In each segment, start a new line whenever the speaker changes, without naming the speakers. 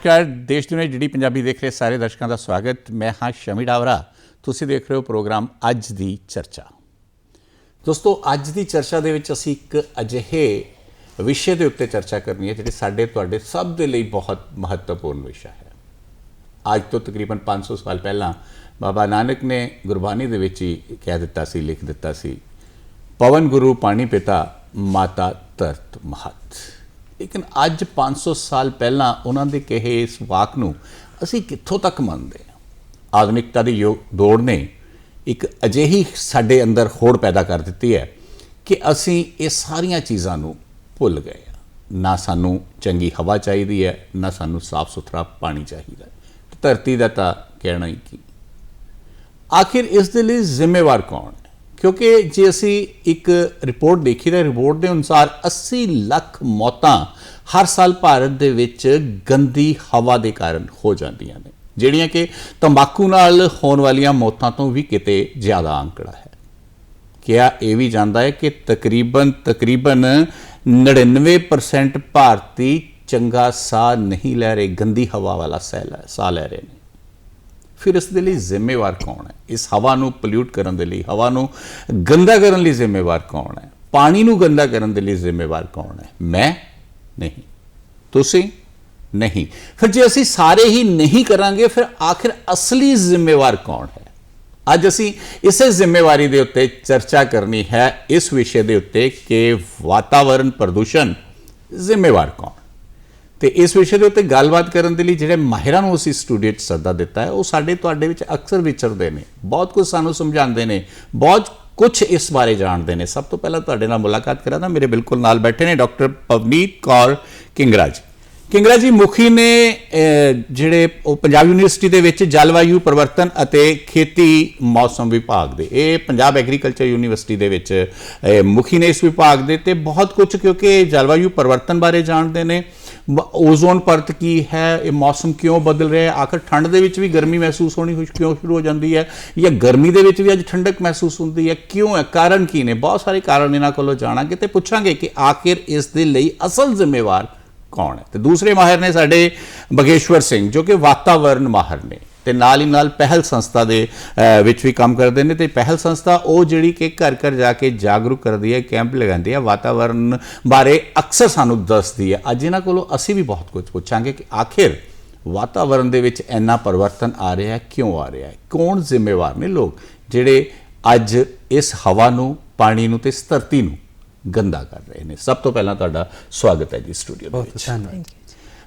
ਨਮਸਕਾਰ। ਦੇਸ਼ ਦੁਨੀਆ ਜਿਹੜੀ ਪੰਜਾਬੀ ਦੇਖ ਰਹੇ ਸਾਰੇ ਦਰਸ਼ਕਾਂ ਦਾ ਸਵਾਗਤ। ਮੈਂ ਹਾਂ ਸ਼ਮੀ ਡਾਵਰਾ। ਤੁਸੀਂ ਦੇਖ ਰਹੇ ਹੋ ਪ੍ਰੋਗਰਾਮ ਅੱਜ ਦੀ ਚਰਚਾ। ਦੋਸਤੋ, ਅੱਜ ਦੀ ਚਰਚਾ ਦੇ ਵਿੱਚ ਅਸੀਂ ਇੱਕ ਅਜਿਹੇ ਵਿਸ਼ੇ ਦੇ ਉੱਤੇ ਚਰਚਾ ਕਰਨੀ ਹੈ, ਜਿਹੜੇ ਸਾਡੇ ਤੁਹਾਡੇ ਸਭ ਦੇ ਲਈ ਬਹੁਤ ਮਹੱਤਵਪੂਰਨ ਵਿਸ਼ਾ ਹੈ। ਅੱਜ ਤੋਂ ਤਕਰੀਬਨ 500 ਸਾਲ ਪਹਿਲਾਂ ਬਾਬਾ ਨਾਨਕ ਨੇ ਗੁਰਬਾਣੀ ਦੇ ਵਿੱਚ ਹੀ ਕਹਿ ਦਿੱਤਾ ਸੀ, ਲਿਖ ਦਿੱਤਾ ਸੀ, ਪਵਨ ਗੁਰੂ ਪਾਣੀ ਪਿਤਾ, ਮਾਤਾ ਧਰਤ ਮਹਤ। ਲੇਕਿਨ ਅੱਜ 500 ਸਾਲ ਪਹਿਲਾਂ ਉਹਨਾਂ ਦੇ ਕਹੇ ਇਸ ਵਾਕ ਨੂੰ ਅਸੀਂ ਕਿੱਥੋਂ ਤੱਕ ਮੰਨਦੇ ਹਾਂ? ਆਧੁਨਿਕਤਾ ਦੀ ਯੋ- ਦੌੜ ਨੇ ਇੱਕ ਅਜਿਹੀ ਸਾਡੇ ਅੰਦਰ ਹੋੜ ਪੈਦਾ ਕਰ ਦਿੱਤੀ ਹੈ ਕਿ ਅਸੀਂ ਇਹ ਸਾਰੀਆਂ ਚੀਜ਼ਾਂ ਨੂੰ ਭੁੱਲ ਗਏ ਹਾਂ। ਨਾ ਸਾਨੂੰ ਚੰਗੀ ਹਵਾ ਚਾਹੀਦੀ ਹੈ, ਨਾ ਸਾਨੂੰ ਸਾਫ਼ ਸੁਥਰਾ ਪਾਣੀ ਚਾਹੀਦਾ ਧਰਤੀ ਦਾ ਤਾਂ ਕਹਿਣਾ ਹੀ ਕੀ? ਆਖਿਰ ਇਸ ਦੇ ਲਈ ਜ਼ਿੰਮੇਵਾਰ ਕੌਣ ਕਿਉਂਕਿ ਜੇ ਅਸੀਂ ਇੱਕ ਰਿਪੋਰਟ ਦੇਖੀ ਤਾਂ ਰਿਪੋਰਟ ਦੇ ਅਨੁਸਾਰ 80 ਲੱਖ ਮੌਤਾਂ ਹਰ ਸਾਲ ਭਾਰਤ ਦੇ ਵਿੱਚ ਗੰਦੀ ਹਵਾ ਦੇ ਕਾਰਨ ਹੋ ਜਾਂਦੀਆਂ ਨੇ, ਜਿਹੜੀਆਂ ਕਿ ਤੰਬਾਕੂ ਨਾਲ ਹੋਣ ਵਾਲੀਆਂ ਮੌਤਾਂ ਤੋਂ ਵੀ ਕਿਤੇ ਜ਼ਿਆਦਾ ਅੰਕੜਾ ਹੈ। ਕਿਹਾ ਇਹ ਵੀ ਜਾਂਦਾ ਹੈ ਕਿ ਤਕਰੀਬਨ ਤਕਰੀਬਨ 99% ਭਾਰਤੀ ਚੰਗਾ ਸਾਹ ਨਹੀਂ ਲੈ ਰਹੇ, ਗੰਦੀ ਹਵਾ ਵਾਲਾ ਸਾਹ ਲੈ ਸਾਹ ਲੈ ਰਹੇ ਨੇ। ਫਿਰ ਇਸ ਦੇ ਲਈ ਜ਼ਿੰਮੇਵਾਰ ਕੌਣ ਹੈ? ਇਸ ਹਵਾ ਨੂੰ ਪੋਲਿਊਟ ਕਰਨ ਦੇ ਲਈ, ਹਵਾ ਨੂੰ ਗੰਦਾ ਕਰਨ ਲਈ ਜ਼ਿੰਮੇਵਾਰ ਕੌਣ ਹੈ? ਪਾਣੀ ਨੂੰ ਗੰਦਾ ਕਰਨ ਦੇ ਲਈ ਜ਼ਿੰਮੇਵਾਰ ਕੌਣ ਹੈ? ਮੈਂ ਨਹੀਂ। ਤੁਸੀਂ ਨਹੀਂ। ਫਿਰ ਜੇ ਅਸੀਂ ਸਾਰੇ ਹੀ ਨਹੀਂ ਕਰਾਂਗੇ, ਫਿਰ ਆਖਿਰ ਅਸਲੀ ਜ਼ਿੰਮੇਵਾਰ ਕੌਣ ਹੈ? ਅੱਜ ਅਸੀਂ ਇਸੇ ਜ਼ਿੰਮੇਵਾਰੀ ਦੇ ਉੱਤੇ ਚਰਚਾ ਕਰਨੀ ਹੈ, ਇਸ ਵਿਸ਼ੇ ਦੇ ਉੱਤੇ ਕਿ ਵਾਤਾਵਰਣ ਪ੍ਰਦੂਸ਼ਣ ਜ਼ਿੰਮੇਵਾਰ ਕੌਣ ਤੇ ਇਸ ਵਿਸ਼ੇ ਦੇ ਉੱਤੇ ਗੱਲਬਾਤ ਕਰਨ ਦੇ ਲਈ ਜਿਹੜੇ ਮਾਹਿਰਾਂ ਨੂੰ ਅਸੀਂ ਸਟੂਡੀਓ 'ਚ ਸੱਦਾ ਦਿੱਤਾ ਹੈ, ਉਹ ਸਾਡੇ ਤੁਹਾਡੇ ਵਿੱਚ ਅਕਸਰ ਵਿਚਰਦੇ ਨੇ। ਬਹੁਤ ਕੁਝ ਸਾਨੂੰ ਸਮਝਾਉਂਦੇ ਨੇ, ਬਹੁਤ ਕੁਝ ਇਸ ਬਾਰੇ ਜਾਣਦੇ ਨੇ। ਸਭ ਤੋਂ ਪਹਿਲਾਂ ਤੁਹਾਡੇ ਨਾਲ ਮੁਲਾਕਾਤ ਕਰਾਂ ਤਾਂ ਮੇਰੇ ਬਿਲਕੁਲ ਨਾਲ ਬੈਠੇ ਨੇ ਡਾਕਟਰ ਪਵਨੀਤ ਕੌਰ ਕਿੰਗਰਾ ਜੀ ਕਿੰਗਰਾ ਜੀ, ਮੁਖੀ ਨੇ ਜਿਹੜੇ ਉਹ ਪੰਜਾਬ ਯੂਨੀਵਰਸਿਟੀ ਦੇ ਵਿੱਚ ਜਲਵਾਯੂ ਪਰਿਵਰਤਨ ਅਤੇ ਖੇਤੀ ਮੌਸਮ ਵਿਭਾਗ ਦੇ, ਇਹ ਪੰਜਾਬ ਐਗਰੀਕਲਚਰ ਯੂਨੀਵਰਸਿਟੀ ਦੇ ਵਿੱਚ ਮੁਖੀ ਨੇ ਇਸ ਵਿਭਾਗ ਦੇ ਤੇ ਬਹੁਤ ਕੁਝ ਕਿਉਂਕਿ ਜਲਵਾਯੂ ਪਰਿਵਰਤਨ ਬਾਰੇ ਜਾਣਦੇ ਨੇ। ਓਜ਼ੋਨ ਪਰਤ ਕੀ ਹੈ? ਇਹ ਮੌਸਮ ਕਿਉਂ ਬਦਲ ਰਿਹਾ ਹੈ? ਆਖਰ ਠੰਡ ਦੇ ਵਿੱਚ ਵੀ ਗਰਮੀ ਮਹਿਸੂਸ ਹੋਣੀ ਕਿਉਂ ਸ਼ੁਰੂ ਹੋ ਜਾਂਦੀ ਹੈ? ਜਾਂ ਗਰਮੀ ਦੇ ਵਿੱਚ ਵੀ ਅੱਜ ਠੰਡਕ ਮਹਿਸੂਸ ਹੁੰਦੀ ਹੈ? ਕਿਉਂ ਹੈ? ਕਾਰਨ ਕੀ ਨੇ? ਬਹੁਤ ਸਾਰੇ ਕਾਰਨ ਇਹਨਾਂ ਕੋਲੋਂ ਜਾਣਾਂਗੇ ਤੇ ਪੁੱਛਾਂਗੇ ਕਿ ਆਖਿਰ ਇਸ ਦੇ ਲਈ ਅਸਲ ਜ਼ਿੰਮੇਵਾਰ ਕੌਣ ਹੈ? ਤੇ ਦੂਸਰੇ ਮਾਹਿਰ ਨੇ ਸਾਡੇ ਬਗੇਸ਼ਵਰ ਸਿੰਘ, ਜੋ ਕਿ ਵਾਤਾਵਰਣ ਮਾਹਰ ਨੇ। ਤੇ ਨਾਲ ਹੀ ਨਾਲ ਪਹਿਲ ਸੰਸਥਾ ਦੇ ਵਿੱਚ ਵੀ ਕੰਮ ਕਰਦੇ ਨੇ ਤੇ ਪਹਿਲ ਸੰਸਥਾ ਉਹ ਜਿਹੜੀ ਕਿ ਘਰ ਘਰ ਜਾ ਕੇ ਜਾਗਰੂਕ ਕਰਦੀ ਹੈ ਕੈਂਪ ਲਗਾਉਂਦੀ ਹੈ ਵਾਤਾਵਰਣ ਬਾਰੇ ਅਕਸਰ ਸਾਨੂੰ ਦੱਸਦੀ ਹੈ। ਅੱਜ ਇਹਨਾਂ ਕੋਲੋਂ ਅਸੀਂ ਵੀ ਬਹੁਤ ਕੁਝ ਪੁੱਛਾਂਗੇ ਕਿ ਆਖਿਰ ਵਾਤਾਵਰਣ ਦੇ ਵਿੱਚ ਇੰਨਾ ਪਰਿਵਰਤਨ ਆ ਰਿਹਾ ਹੈ ਕਿਉਂ ਆ ਰਿਹਾ ਹੈ? ਕੌਣ ਜ਼ਿੰਮੇਵਾਰ ਨੇ ਲੋਕ ਜਿਹੜੇ ਅੱਜ ਇਸ ਹਵਾ ਨੂੰ ਪਾਣੀ ਨੂੰ ਤੇ ਇਸ ਧਰਤੀ ਨੂੰ ਗੰਦਾ ਕਰ ਰਹੇ ਨੇ? ਸਭ ਤੋਂ ਪਹਿਲਾਂ ਤੁਹਾਡਾ ਸਵਾਗਤ ਹੈ ਜੀ ਸਟੂਡੀਓ ਦੇ ਵਿੱਚ।
ਧੰਨਵਾਦ।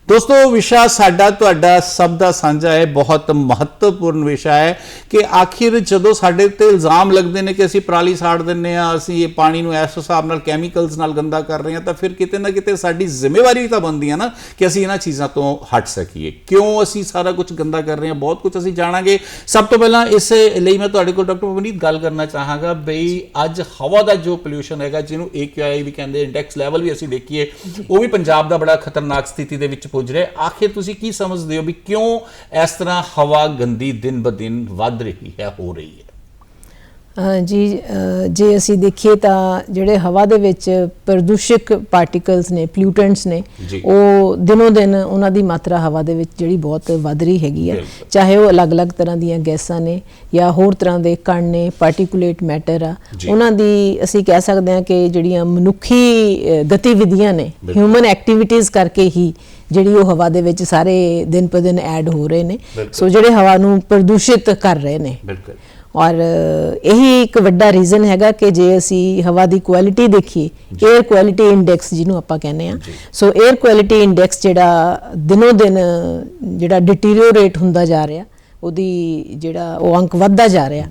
ਦੋਸਤੋ ਵਿਸ਼ਾ ਸਾਡਾ, ਤੁਹਾਡਾ ਸਭ ਦਾ ਸਾਂਝਾ ਹੈ, ਬਹੁਤ ਮਹੱਤਵਪੂਰਨ ਵਿਸ਼ਾ ਹੈ ਕਿ ਆਖਿਰ ਜਦੋਂ ਸਾਡੇ ਉੱਤੇ ਇਲਜ਼ਾਮ ਲੱਗਦੇ ਨੇ ਕਿ ਅਸੀਂ ਪਰਾਲੀ ਸਾੜ ਦਿੰਨੇ ਆ ਅਸੀਂ ਇਹ ਪਾਣੀ ਨੂੰ ਇਸ ਹਿਸਾਬ ਨਾਲ ਕੈਮੀਕਲਸ ਨਾਲ ਗੰਦਾ ਕਰ ਰਹੇ ਹਾਂ, ਤਾਂ ਫਿਰ ਕਿਤੇ ਨਾ ਕਿਤੇ ਸਾਡੀ ਜ਼ਿੰਮੇਵਾਰੀ ਤਾਂ ਬਣਦੀ ਹੈ ਨਾ ਕਿ ਅਸੀਂ ਇਹਨਾਂ ਚੀਜ਼ਾਂ ਤੋਂ ਹਟ ਸਕੀਏ। ਕਿਉਂ ਅਸੀਂ ਸਾਰਾ ਕੁਝ ਗੰਦਾ ਕਰ ਰਹੇ ਹਾਂ? ਬਹੁਤ ਕੁਝ ਅਸੀਂ ਜਾਣਾਂਗੇ। ਸਭ ਤੋਂ ਪਹਿਲਾਂ ਇਸ ਲਈ ਮੈਂ ਤੁਹਾਡੇ ਕੋਲ ਡਾਕਟਰ ਪਵਨੀਤ ਗੱਲ ਕਰਨਾ ਚਾਹਾਂਗਾ ਬਈ ਅੱਜ ਹਵਾ ਦਾ ਜੋ ਪੋਲੂਸ਼ਨ ਹੈਗਾ, ਜਿਹਨੂੰ AQI ਵੀ ਕਹਿੰਦੇ ਇੰਡੈਕਸ ਲੈਵਲ ਵੀ ਅਸੀਂ ਦੇਖੀਏ, ਉਹ ਵੀ ਪੰਜਾਬ ਦਾ ਬੜਾ ਖਤਰਨਾਕ ਸਥਿਤੀ ਦੇ ਵਿੱਚ ਪੁੱਜ ਰਿਹਾ ਆਖਿਰ ਤੁਸੀਂ ਕੀ ਸਮਝਦੇ ਹੋ ਵੀ ਕਿਉਂ ਇਸ ਤਰ੍ਹਾਂ ਹਵਾ ਗੰਦੀ ਦਿਨ ਬ ਦਿਨ ਵੱਧ ਰਹੀ ਹੈ ਹੋ ਰਹੀ ਹੈ
ਜੀ ਜੇ ਅਸੀਂ ਦੇਖੀਏ ਤਾਂ ਜਿਹੜੇ ਹਵਾ ਦੇ ਵਿੱਚ ਪ੍ਰਦੂਸ਼ਕ ਪਾਰਟੀਕਲਸ ਨੇ ਪੋਲਿਊਟੈਂਟਸ ਨੇ। ਉਹ ਦਿਨੋ ਦਿਨ ਉਹਨਾਂ ਦੀ ਮਾਤਰਾ ਹਵਾ ਦੇ ਵਿੱਚ ਜਿਹੜੀ ਬਹੁਤ ਵੱਧ ਰਹੀ ਹੈਗੀ ਆ। ਚਾਹੇ ਉਹ ਅਲੱਗ-ਅਲੱਗ ਤਰ੍ਹਾਂ ਦੀਆਂ ਗੈਸਾਂ ਨੇ ਜਾਂ ਹੋਰ ਤਰ੍ਹਾਂ ਦੇ ਕਣ ਨੇ ਪਾਰਟਿਕੂਲੇਟ ਮੈਟਰ ਆ। ਉਹਨਾਂ ਦੀ ਅਸੀਂ ਕਹਿ ਸਕਦੇ ਹਾਂ ਕਿ ਜਿਹੜੀਆਂ ਮਨੁੱਖੀ ਗਤੀਵਿਧੀਆਂ ਨੇ। ਹਿਊਮਨ ਐਕਟੀਵਿਟੀਜ਼ ਕਰਕੇ ਹੀ ਜਿਹੜੀ ਉਹ ਹਵਾ ਦੇ ਵਿੱਚ ਸਾਰੇ ਦਿਨ ਪਰ ਦਿਨ ਐਡ ਹੋ ਰਹੇ ਨੇ। ਸੋ ਜਿਹੜੇ ਹਵਾ ਨੂੰ ਪ੍ਰਦੂਸ਼ਿਤ ਕਰ ਰਹੇ ਨੇ।
ਬਿਲਕੁਲ।
ਔਰ ਇਹੀ ਇੱਕ ਵੱਡਾ ਰੀਜ਼ਨ ਹੈਗਾ ਕਿ ਜੇ ਅਸੀਂ ਹਵਾ ਦੀ ਕੁਆਲਿਟੀ ਦੇਖੀਏ 에ਅਰ ਕੁਆਲਿਟੀ ਇੰਡੈਕਸ ਜਿਹਨੂੰ ਆਪਾਂ ਕਹਿੰਦੇ ਆ। ਸੋ 에ਅਰ ਕੁਆਲਿਟੀ ਇੰਡੈਕਸ ਜਿਹੜਾ ਦਿਨੋ ਦਿਨ ਜਿਹੜਾ ਡਿਟੀਰੀਓਰੇਟ ਹੁੰਦਾ ਜਾ ਰਿਹਾ ਉਹਦੀ ਜਿਹੜਾ ਉਹ ਅੰਕ ਵੱਧਦਾ ਜਾ ਰਿਹਾ।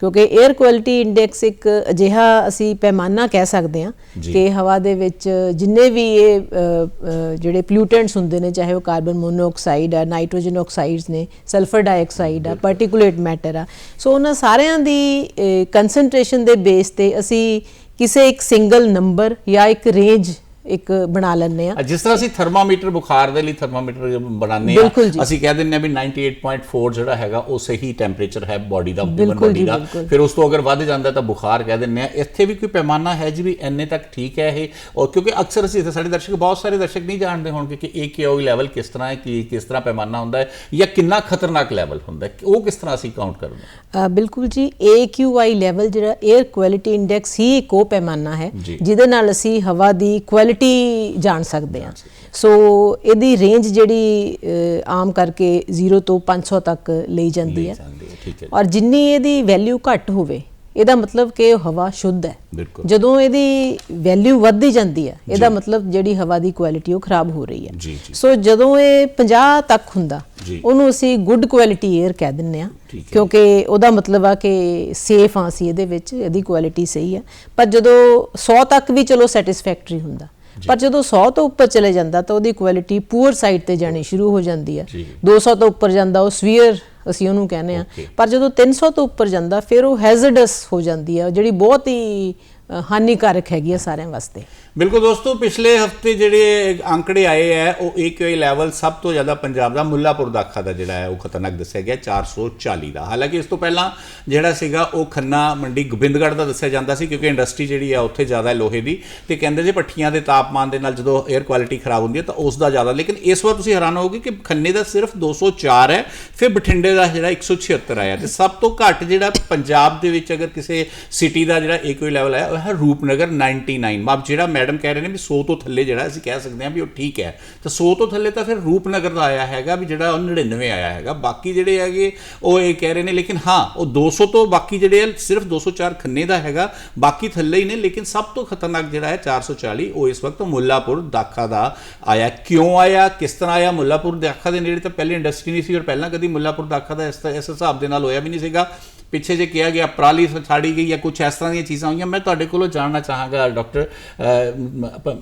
ਕਿਉਂਕਿ 에ਅਰ ਕੁਆਲਿਟੀ ਇੰਡੈਕਸ ਇੱਕ ਅਜਿਹਾ ਅਸੀਂ ਪੈਮਾਨਾ ਕਹਿ ਸਕਦੇ ਹਾਂ। ਕਿ ਹਵਾ ਦੇ ਵਿੱਚ ਜਿੰਨੇ ਵੀ ਇਹ ਜਿਹੜੇ ਪੋਲਿਊਟੈਂਟਸ ਹੁੰਦੇ ਨੇ ਚਾਹੇ ਉਹ ਕਾਰਬਨ ਮੋਨੋਆਕਸਾਈਡ ਆ ਨਾਈਟ੍ਰੋਜਨ ਆਕਸਾਈਡਸ ਨੇ ਸਲਫਰ ਡਾਈਆਕਸਾਈਡ ਆ ਪਾਰਟਿਕੂਲੇਟ ਮੈਟਰ ਆ ਸੋ ਉਹਨਾਂ ਸਾਰਿਆਂ ਦੀ ਕਨਸੈਂਟ੍ਰੇਸ਼ਨ ਦੇ ਬੇਸ ਤੇ ਅਸੀਂ ਕਿਸੇ ਇੱਕ ਸਿੰਗਲ ਨੰਬਰ ਜਾਂ ਇੱਕ ਰੇਂਜ ਇੱਕ ਬਣਾ ਲੈਂਦੇ ਆ
ਜਿਸ ਤਰ੍ਹਾਂ ਅਸੀਂ ਥਰਮਾਮੀਟਰ ਬੁਖਾਰ ਦੇ ਲਈ ਥਰਮਾਮੀਟਰ ਬਣਾਉਂਦੇ
ਜੀ।
ਅਸੀਂ ਕਹਿ ਦਿੰਦੇ ਆ ਵੀ 98.4 ਜਿਹੜਾ ਹੈਗਾ ਉਹ ਸਹੀ ਟੈਂਪਰੇਚਰ ਹੈ ਬਾਡੀ ਦਾ ਹਿਊਮਨ ਬਾਡੀ ਦਾ। ਫਿਰ ਉਸ ਤੋਂ ਅਗਰ ਵੱਧ ਜਾਂਦਾ ਤਾਂ ਬੁਖਾਰ ਕਹਿ ਦਿੰਦੇ ਆ ਇੱਥੇ ਵੀ ਕੋਈ ਪੈਮਾਨਾ ਹੈ ਜੀ ਵੀ ਇੰਨੇ ਤੱਕ ਠੀਕ ਹੈ ਇਹ? ਔਰ ਕਿਉਂਕਿ ਅਕਸਰ ਅਸੀਂ ਇੱਥੇ ਸਾਡੇ ਦਰਸ਼ਕ ਬਹੁਤ ਸਾਰੇ ਦਰਸ਼ਕ ਨਹੀਂ ਜਾਣਦੇ ਹੋਣਗੇ ਕਿ ਇਹ ਕਿਉਂ ਲੈਵਲ ਕਿਸ ਤਰ੍ਹਾਂ ਹੈ ਕਿ ਕਿਸ ਤਰ੍ਹਾਂ ਪੈਮਾਨਾ ਹੁੰਦਾ ਹੈ ਜਾਂ ਕਿੰਨਾ ਖਤਰਨਾਕ ਲੈਵਲ ਹੁੰਦਾ ਹੈ। ਉਹ ਕਿਸ ਤਰ੍ਹਾਂ ਅਸੀਂ ਕਾਊਂਟ ਕਰਦੇ
ਬਿਲਕੁਲ ਜੀ AQI ਲੈਵਲ ਜਿਹੜਾ 에ਅਰ ਕੁਆਲਿਟੀ ਇੰਡੈਕਸ ਹੀ ਇੱਕ ਉਹ ਪੈਮਾਨਾ ਹੈ। ਜਿਹਦੇ ਨਾਲ ਅਸੀਂ ਹਵਾ ਦੀ ਕੁਆਲਿਟੀ ਜਾਣ ਸਕਦੇ ਹਾਂ। ਸੋ ਇਹਦੀ ਰੇਂਜ ਜਿਹੜੀ ਆਮ ਕਰਕੇ 0 ਤੋਂ 500 ਤੱਕ ਲਈ ਜਾਂਦੀ ਹੈ। ਔਰ ਜਿੰਨੀ ਇਹਦੀ ਵੈਲਿਊ ਘੱਟ ਹੋਵੇ ਇਹਦਾ ਮਤਲਬ ਕਿ ਹਵਾ ਸ਼ੁੱਧ ਹੈ। ਜਦੋਂ ਇਹਦੀ ਵੈਲਿਊ ਵੱਧਦੀ ਜਾਂਦੀ ਹੈ ਇਹਦਾ ਮਤਲਬ ਜਿਹੜੀ ਹਵਾ ਦੀ ਕੁਆਲਿਟੀ ਉਹ ਖਰਾਬ ਹੋ ਰਹੀ ਹੈ। ਸੋ ਜਦੋਂ ਇਹ 50 ਤੱਕ ਹੁੰਦਾ। ਉਹਨੂੰ ਅਸੀਂ ਗੁੱਡ ਕੁਆਲਿਟੀ 에ਅਰ ਕਹਿ ਦਿੰਨੇ ਆ। ਕਿਉਂਕਿ ਉਹਦਾ ਮਤਲਬ ਆ ਕਿ ਸੇਫ ਆ ਅਸੀਂ ਇਹਦੇ ਵਿੱਚ ਇਹਦੀ ਕੁਆਲਿਟੀ ਸਹੀ ਹੈ। ਪਰ ਜਦੋਂ 100 ਤੱਕ ਵੀ ਚਲੋ ਸੈਟੀਸਫੈਕਟਰੀ ਹੁੰਦਾ ਪਰ ਜਦੋਂ 100 ਤੋਂ ਉੱਪਰ ਚਲੇ ਜਾਂਦਾ ਤਾਂ ਉਹਦੀ ਕੁਆਲਿਟੀ ਪੂਅਰ ਸਾਈਡ ਤੇ ਜਾਣੀ ਸ਼ੁਰੂ ਹੋ ਜਾਂਦੀ ਹੈ।
ਜੀ।
200 ਤੋਂ ਉੱਪਰ ਜਾਂਦਾ ਉਹ ਸਵੀਅਰ ਅਸੀਂ ਉਹਨੂੰ ਕਹਿੰਦੇ ਆ. ਪਰ ਜਦੋਂ 300 ਤੋਂ ਉੱਪਰ ਜਾਂਦਾ ਫਿਰ ਉਹ ਹੈਜ਼ਰਡਸ ਹੋ ਜਾਂਦੀ ਹੈ ਜਿਹੜੀ ਬਹੁਤ ਹੀ ਹਾਨੀਕਾਰਕ ਹੈਗੀ ਹੈ ਸਾਰਿਆਂ ਵਾਸਤੇ
ਬਿਲਕੁਲ ਦੋਸਤੋ, ਪਿਛਲੇ ਹਫ਼ਤੇ ਜਿਹੜੇ ਅੰਕੜੇ ਆਏ ਹੈ ਉਹ AQI ਲੈਵਲ ਸਭ ਤੋਂ ਜ਼ਿਆਦਾ ਪੰਜਾਬ ਦਾ ਮੁੱਲਾਪੁਰ ਦਾਖਾ ਦਾ ਜਿਹੜਾ ਹੈ ਉਹ ਖਤਰਨਾਕ ਦੱਸਿਆ ਗਿਆ 440 ਦਾ। ਹਾਲਾਂਕਿ ਇਸ ਤੋਂ ਪਹਿਲਾਂ ਜਿਹੜਾ ਸੀਗਾ, ਉਹ ਖੰਨਾ ਮੰਡੀ ਗੋਬਿੰਦਗੜ੍ਹ ਦਾ ਦੱਸਿਆ ਜਾਂਦਾ ਸੀ, ਕਿਉਂਕਿ ਇੰਡਸਟਰੀ ਜਿਹੜੀ ਹੈ ਉੱਥੇ ਜ਼ਿਆਦਾ ਹੈ ਲੋਹੇ ਦੀ। ਤੇ ਕਹਿੰਦੇ ਜੇ ਪੱਠੀਆਂ ਦੇ ਤਾਪਮਾਨ ਦੇ ਨਾਲ ਜਦੋਂ 에ਅਰ ਕੁਆਲਿਟੀ ਖਰਾਬ ਹੁੰਦੀ ਹੈ ਤਾਂ ਉਸ ਦਾ ਜ਼ਿਆਦਾ। ਲੇਕਿਨ ਇਸ ਵਾਰ ਤੁਸੀਂ ਹੈਰਾਨ ਹੋਵੋਗੇ ਕਿ ਖੰਨੇ ਦਾ ਸਿਰਫ 204 ਹੈ ਫਿਰ ਬਠਿੰਡੇ ਦਾ ਜਿਹੜਾ 176 ਆਇਆ। ਤੇ ਸਭ ਤੋਂ ਘੱਟ ਜਿਹੜਾ ਪੰਜਾਬ ਦੇ ਵਿੱਚ ਅਗਰ ਕਿਸੇ ਸਿਟੀ ਦਾ ਜਿਹੜਾ AQI ਲੈਵਲ ਹੈ ਉਹ ਹੈ ਰੂਪਨਗਰ 99 ਮਾਪ ਜਿਹੜਾ ਮੈਡਮ ਕਹਿ ਰਹੇ ਨੇ ਵੀ 100 ਤੋਂ ਥੱਲੇ ਜਿਹੜਾ ਅਸੀਂ ਕਹਿ ਸਕਦੇ ਹਾਂ ਵੀ ਉਹ ਠੀਕ ਹੈ। ਤਾਂ 100 ਤੋਂ ਥੱਲੇ ਤਾਂ ਫਿਰ ਰੂਪਨਗਰ ਦਾ ਆਇਆ ਹੈਗਾ ਵੀ ਜਿਹੜਾ ਉਹ 99 ਆਇਆ ਹੈਗਾ। ਬਾਕੀ ਜਿਹੜੇ ਹੈਗੇ, ਉਹ ਇਹ ਕਹਿ ਰਹੇ ਨੇ ਲੇਕਿਨ ਹਾਂ, ਉਹ 200 ਤੋਂ ਬਾਕੀ ਜਿਹੜੇ ਆ, ਸਿਰਫ 204 ਖੰਨੇ ਦਾ ਹੈਗਾ, ਬਾਕੀ ਥੱਲੇ ਹੀ ਨੇ, ਲੇਕਿਨ ਸਭ ਤੋਂ ਖਤਰਨਾਕ ਜਿਹੜਾ ਹੈ 440 ਉਹ ਇਸ ਵਕਤ ਮੁੱਲਾਪੁਰ ਦਾਖਾ ਦਾ ਆਇਆ। ਕਿਉਂ ਆਇਆ? ਕਿਸ ਤਰ੍ਹਾਂ ਆਇਆ? ਮੁੱਲਾਪੁਰ ਦਾਖਾ ਦੇ ਨੇੜੇ ਤਾਂ ਪਹਿਲੇ ਇੰਡਸਟਰੀ ਨਹੀਂ ਸੀ ਔਰ ਪਹਿਲਾਂ ਕਦੀ ਮੁੱਲਾਪੁਰ ਦਾਖਾ ਦਾ ਇਸ ਇਸ ਹਿਸਾਬ ਦੇ ਨਾਲ ਹੋਇਆ ਵੀ ਨਹੀਂ ਸੀਗਾ। ਪਿੱਛੇ ਜੇ ਕਿਹਾ ਗਿਆ ਪਰਾਲੀ ਛਾੜੀ ਗਈ ਜਾਂ ਕੁਝ ਇਸ ਤਰ੍ਹਾਂ ਦੀਆਂ ਚੀਜ਼ਾਂ ਹੋਈਆਂ ਮੈਂ ਤੁਹਾਡੇ ਕੋਲੋਂ ਜਾਣਨਾ ਚਾਹਾਂਗਾ ਡਾਕਟਰ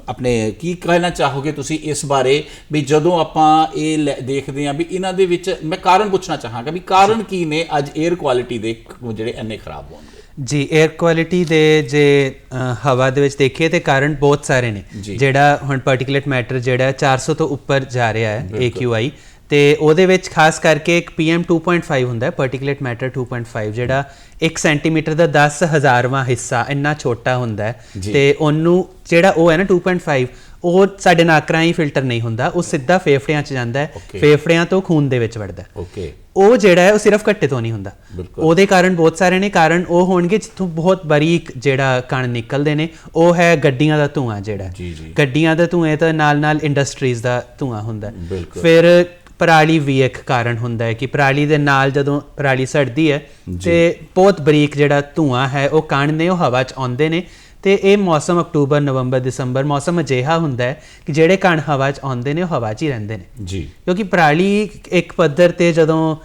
ਆਪਣੇ ਕੀ ਕਹਿਣਾ ਚਾਹੋਗੇ ਤੁਸੀਂ ਇਸ ਬਾਰੇ ਵੀ ਜਦੋਂ ਆਪਾਂ ਇਹ ਦੇਖਦੇ ਹਾਂ ਵੀ ਇਹਨਾਂ ਦੇ ਵਿੱਚ ਮੈਂ ਕਾਰਨ ਪੁੱਛਣਾ ਚਾਹਾਂਗਾ ਵੀ ਕਾਰਨ ਕੀ ਨੇ ਅੱਜ 에ਅਰ ਕੁਆਲਿਟੀ ਦੇ ਜਿਹੜੇ ਇੰਨੇ ਖਰਾਬ ਹੋਣਗੇ
ਜੀ 에ਅਰ ਕੁਆਲਿਟੀ ਦੇ ਜੇ ਹਵਾ ਦੇ ਵਿੱਚ ਦੇਖੀਏ ਤੇ ਕਾਰਨ ਬਹੁਤ ਸਾਰੇ ਨੇ। ਜਿਹੜਾ ਹੁਣ ਪਾਰਟਿਕੂਲੇਟ ਮੈਟਰ ਜਿਹੜਾ ਹੈ 400 ਤੋਂ ਉੱਪਰ ਜਾ ਰਿਹਾ ਹੈ AQI ਤੇ ਉਹਦੇ ਵਿੱਚ ਖਾਸ ਕਰਕੇ ਇੱਕ PM 2.5 ਹੁੰਦਾ ਹੈ ਪਾਰਟਿਕੂਲੇਟ ਮੈਟਰ 2.5 ਜਿਹੜਾ 1 ਸੈਂਟੀਮੀਟਰ ਦਾ 10000ਵਾਂ ਹਿੱਸਾ ਇੰਨਾ ਛੋਟਾ ਹੁੰਦਾ ਹੈ। ਤੇ ਉਹਨੂੰ ਜਿਹੜਾ ਉਹ ਹੈ ਨਾ 2.5 ਉਹ ਸਾਡੇ ਨਾਕ ਰਾਹੀਂ ਫਿਲਟਰ ਨਹੀਂ ਹੁੰਦਾ ਉਹ ਸਿੱਧਾ ਫੇਫੜਿਆਂ 'ਚ ਜਾਂਦਾ ਹੈ. ਫੇਫੜਿਆਂ ਤੋਂ ਖੂਨ ਦੇ ਵਿੱਚ ਵੜਦਾ ਹੈ
ਓਕੇ
ਉਹ ਜਿਹੜਾ ਹੈ ਉਹ ਸਿਰਫ ਘੱਟੇ ਤੋਂ ਨਹੀਂ ਹੁੰਦਾ। ਉਹਦੇ ਕਾਰਨ ਬਹੁਤ ਸਾਰੇ ਨੇ ਕਾਰਨ ਉਹ ਹੋਣਗੇ ਜਿੱਥੋਂ ਬਹੁਤ ਬਰੀਕ ਜਿਹੜਾ ਕਣ ਨਿਕਲਦੇ ਨੇ ਉਹ ਹੈ ਗੱਡੀਆਂ ਦਾ ਧੂਆਂ ਜਿਹੜਾ। ਗੱਡੀਆਂ ਦਾ ਧੂਏ ਤਾਂ ਨਾਲ ਨਾਲ ਇੰਡਸਟਰੀਜ਼ ਦਾ ਧੂਆਂ ਹੁੰਦਾ ਹੈ। ਫਿਰ ਪਰਾਲੀ ਵੀ ਇੱਕ ਕਾਰਨ ਹੁੰਦਾ ਹੈ ਕਿ ਪਰਾਲੀ ਦੇ ਨਾਲ ਜਦੋਂ ਪਰਾਲੀ ਸੜਦੀ ਹੈ ਤੇ ਬਹੁਤ ਬਰੀਕ ਜਿਹੜਾ ਧੂਆਂ ਹੈ ਉਹ ਕਣ ਨੇ ਉਹ ਹਵਾ 'ਚ ਆਉਂਦੇ ਨੇ ਤੇ ਇਹ ਮੌਸਮ ਅਕਤੂਬਰ ਨਵੰਬਰ ਦਸੰਬਰ ਮੌਸਮ ਅਜਿਹਾ ਹੁੰਦਾ ਹੈ ਕਿ ਜਿਹੜੇ ਕਣ ਹਵਾ 'ਚ ਆਉਂਦੇ ਨੇ ਉਹ ਹਵਾ 'ਚ ਹੀ ਰਹਿੰਦੇ ਨੇ।
ਜੀ।
ਕਿਉਂਕਿ ਪਰਾਲੀ ਇੱਕ ਪੱਧਰ ਤੇ ਜਦੋਂ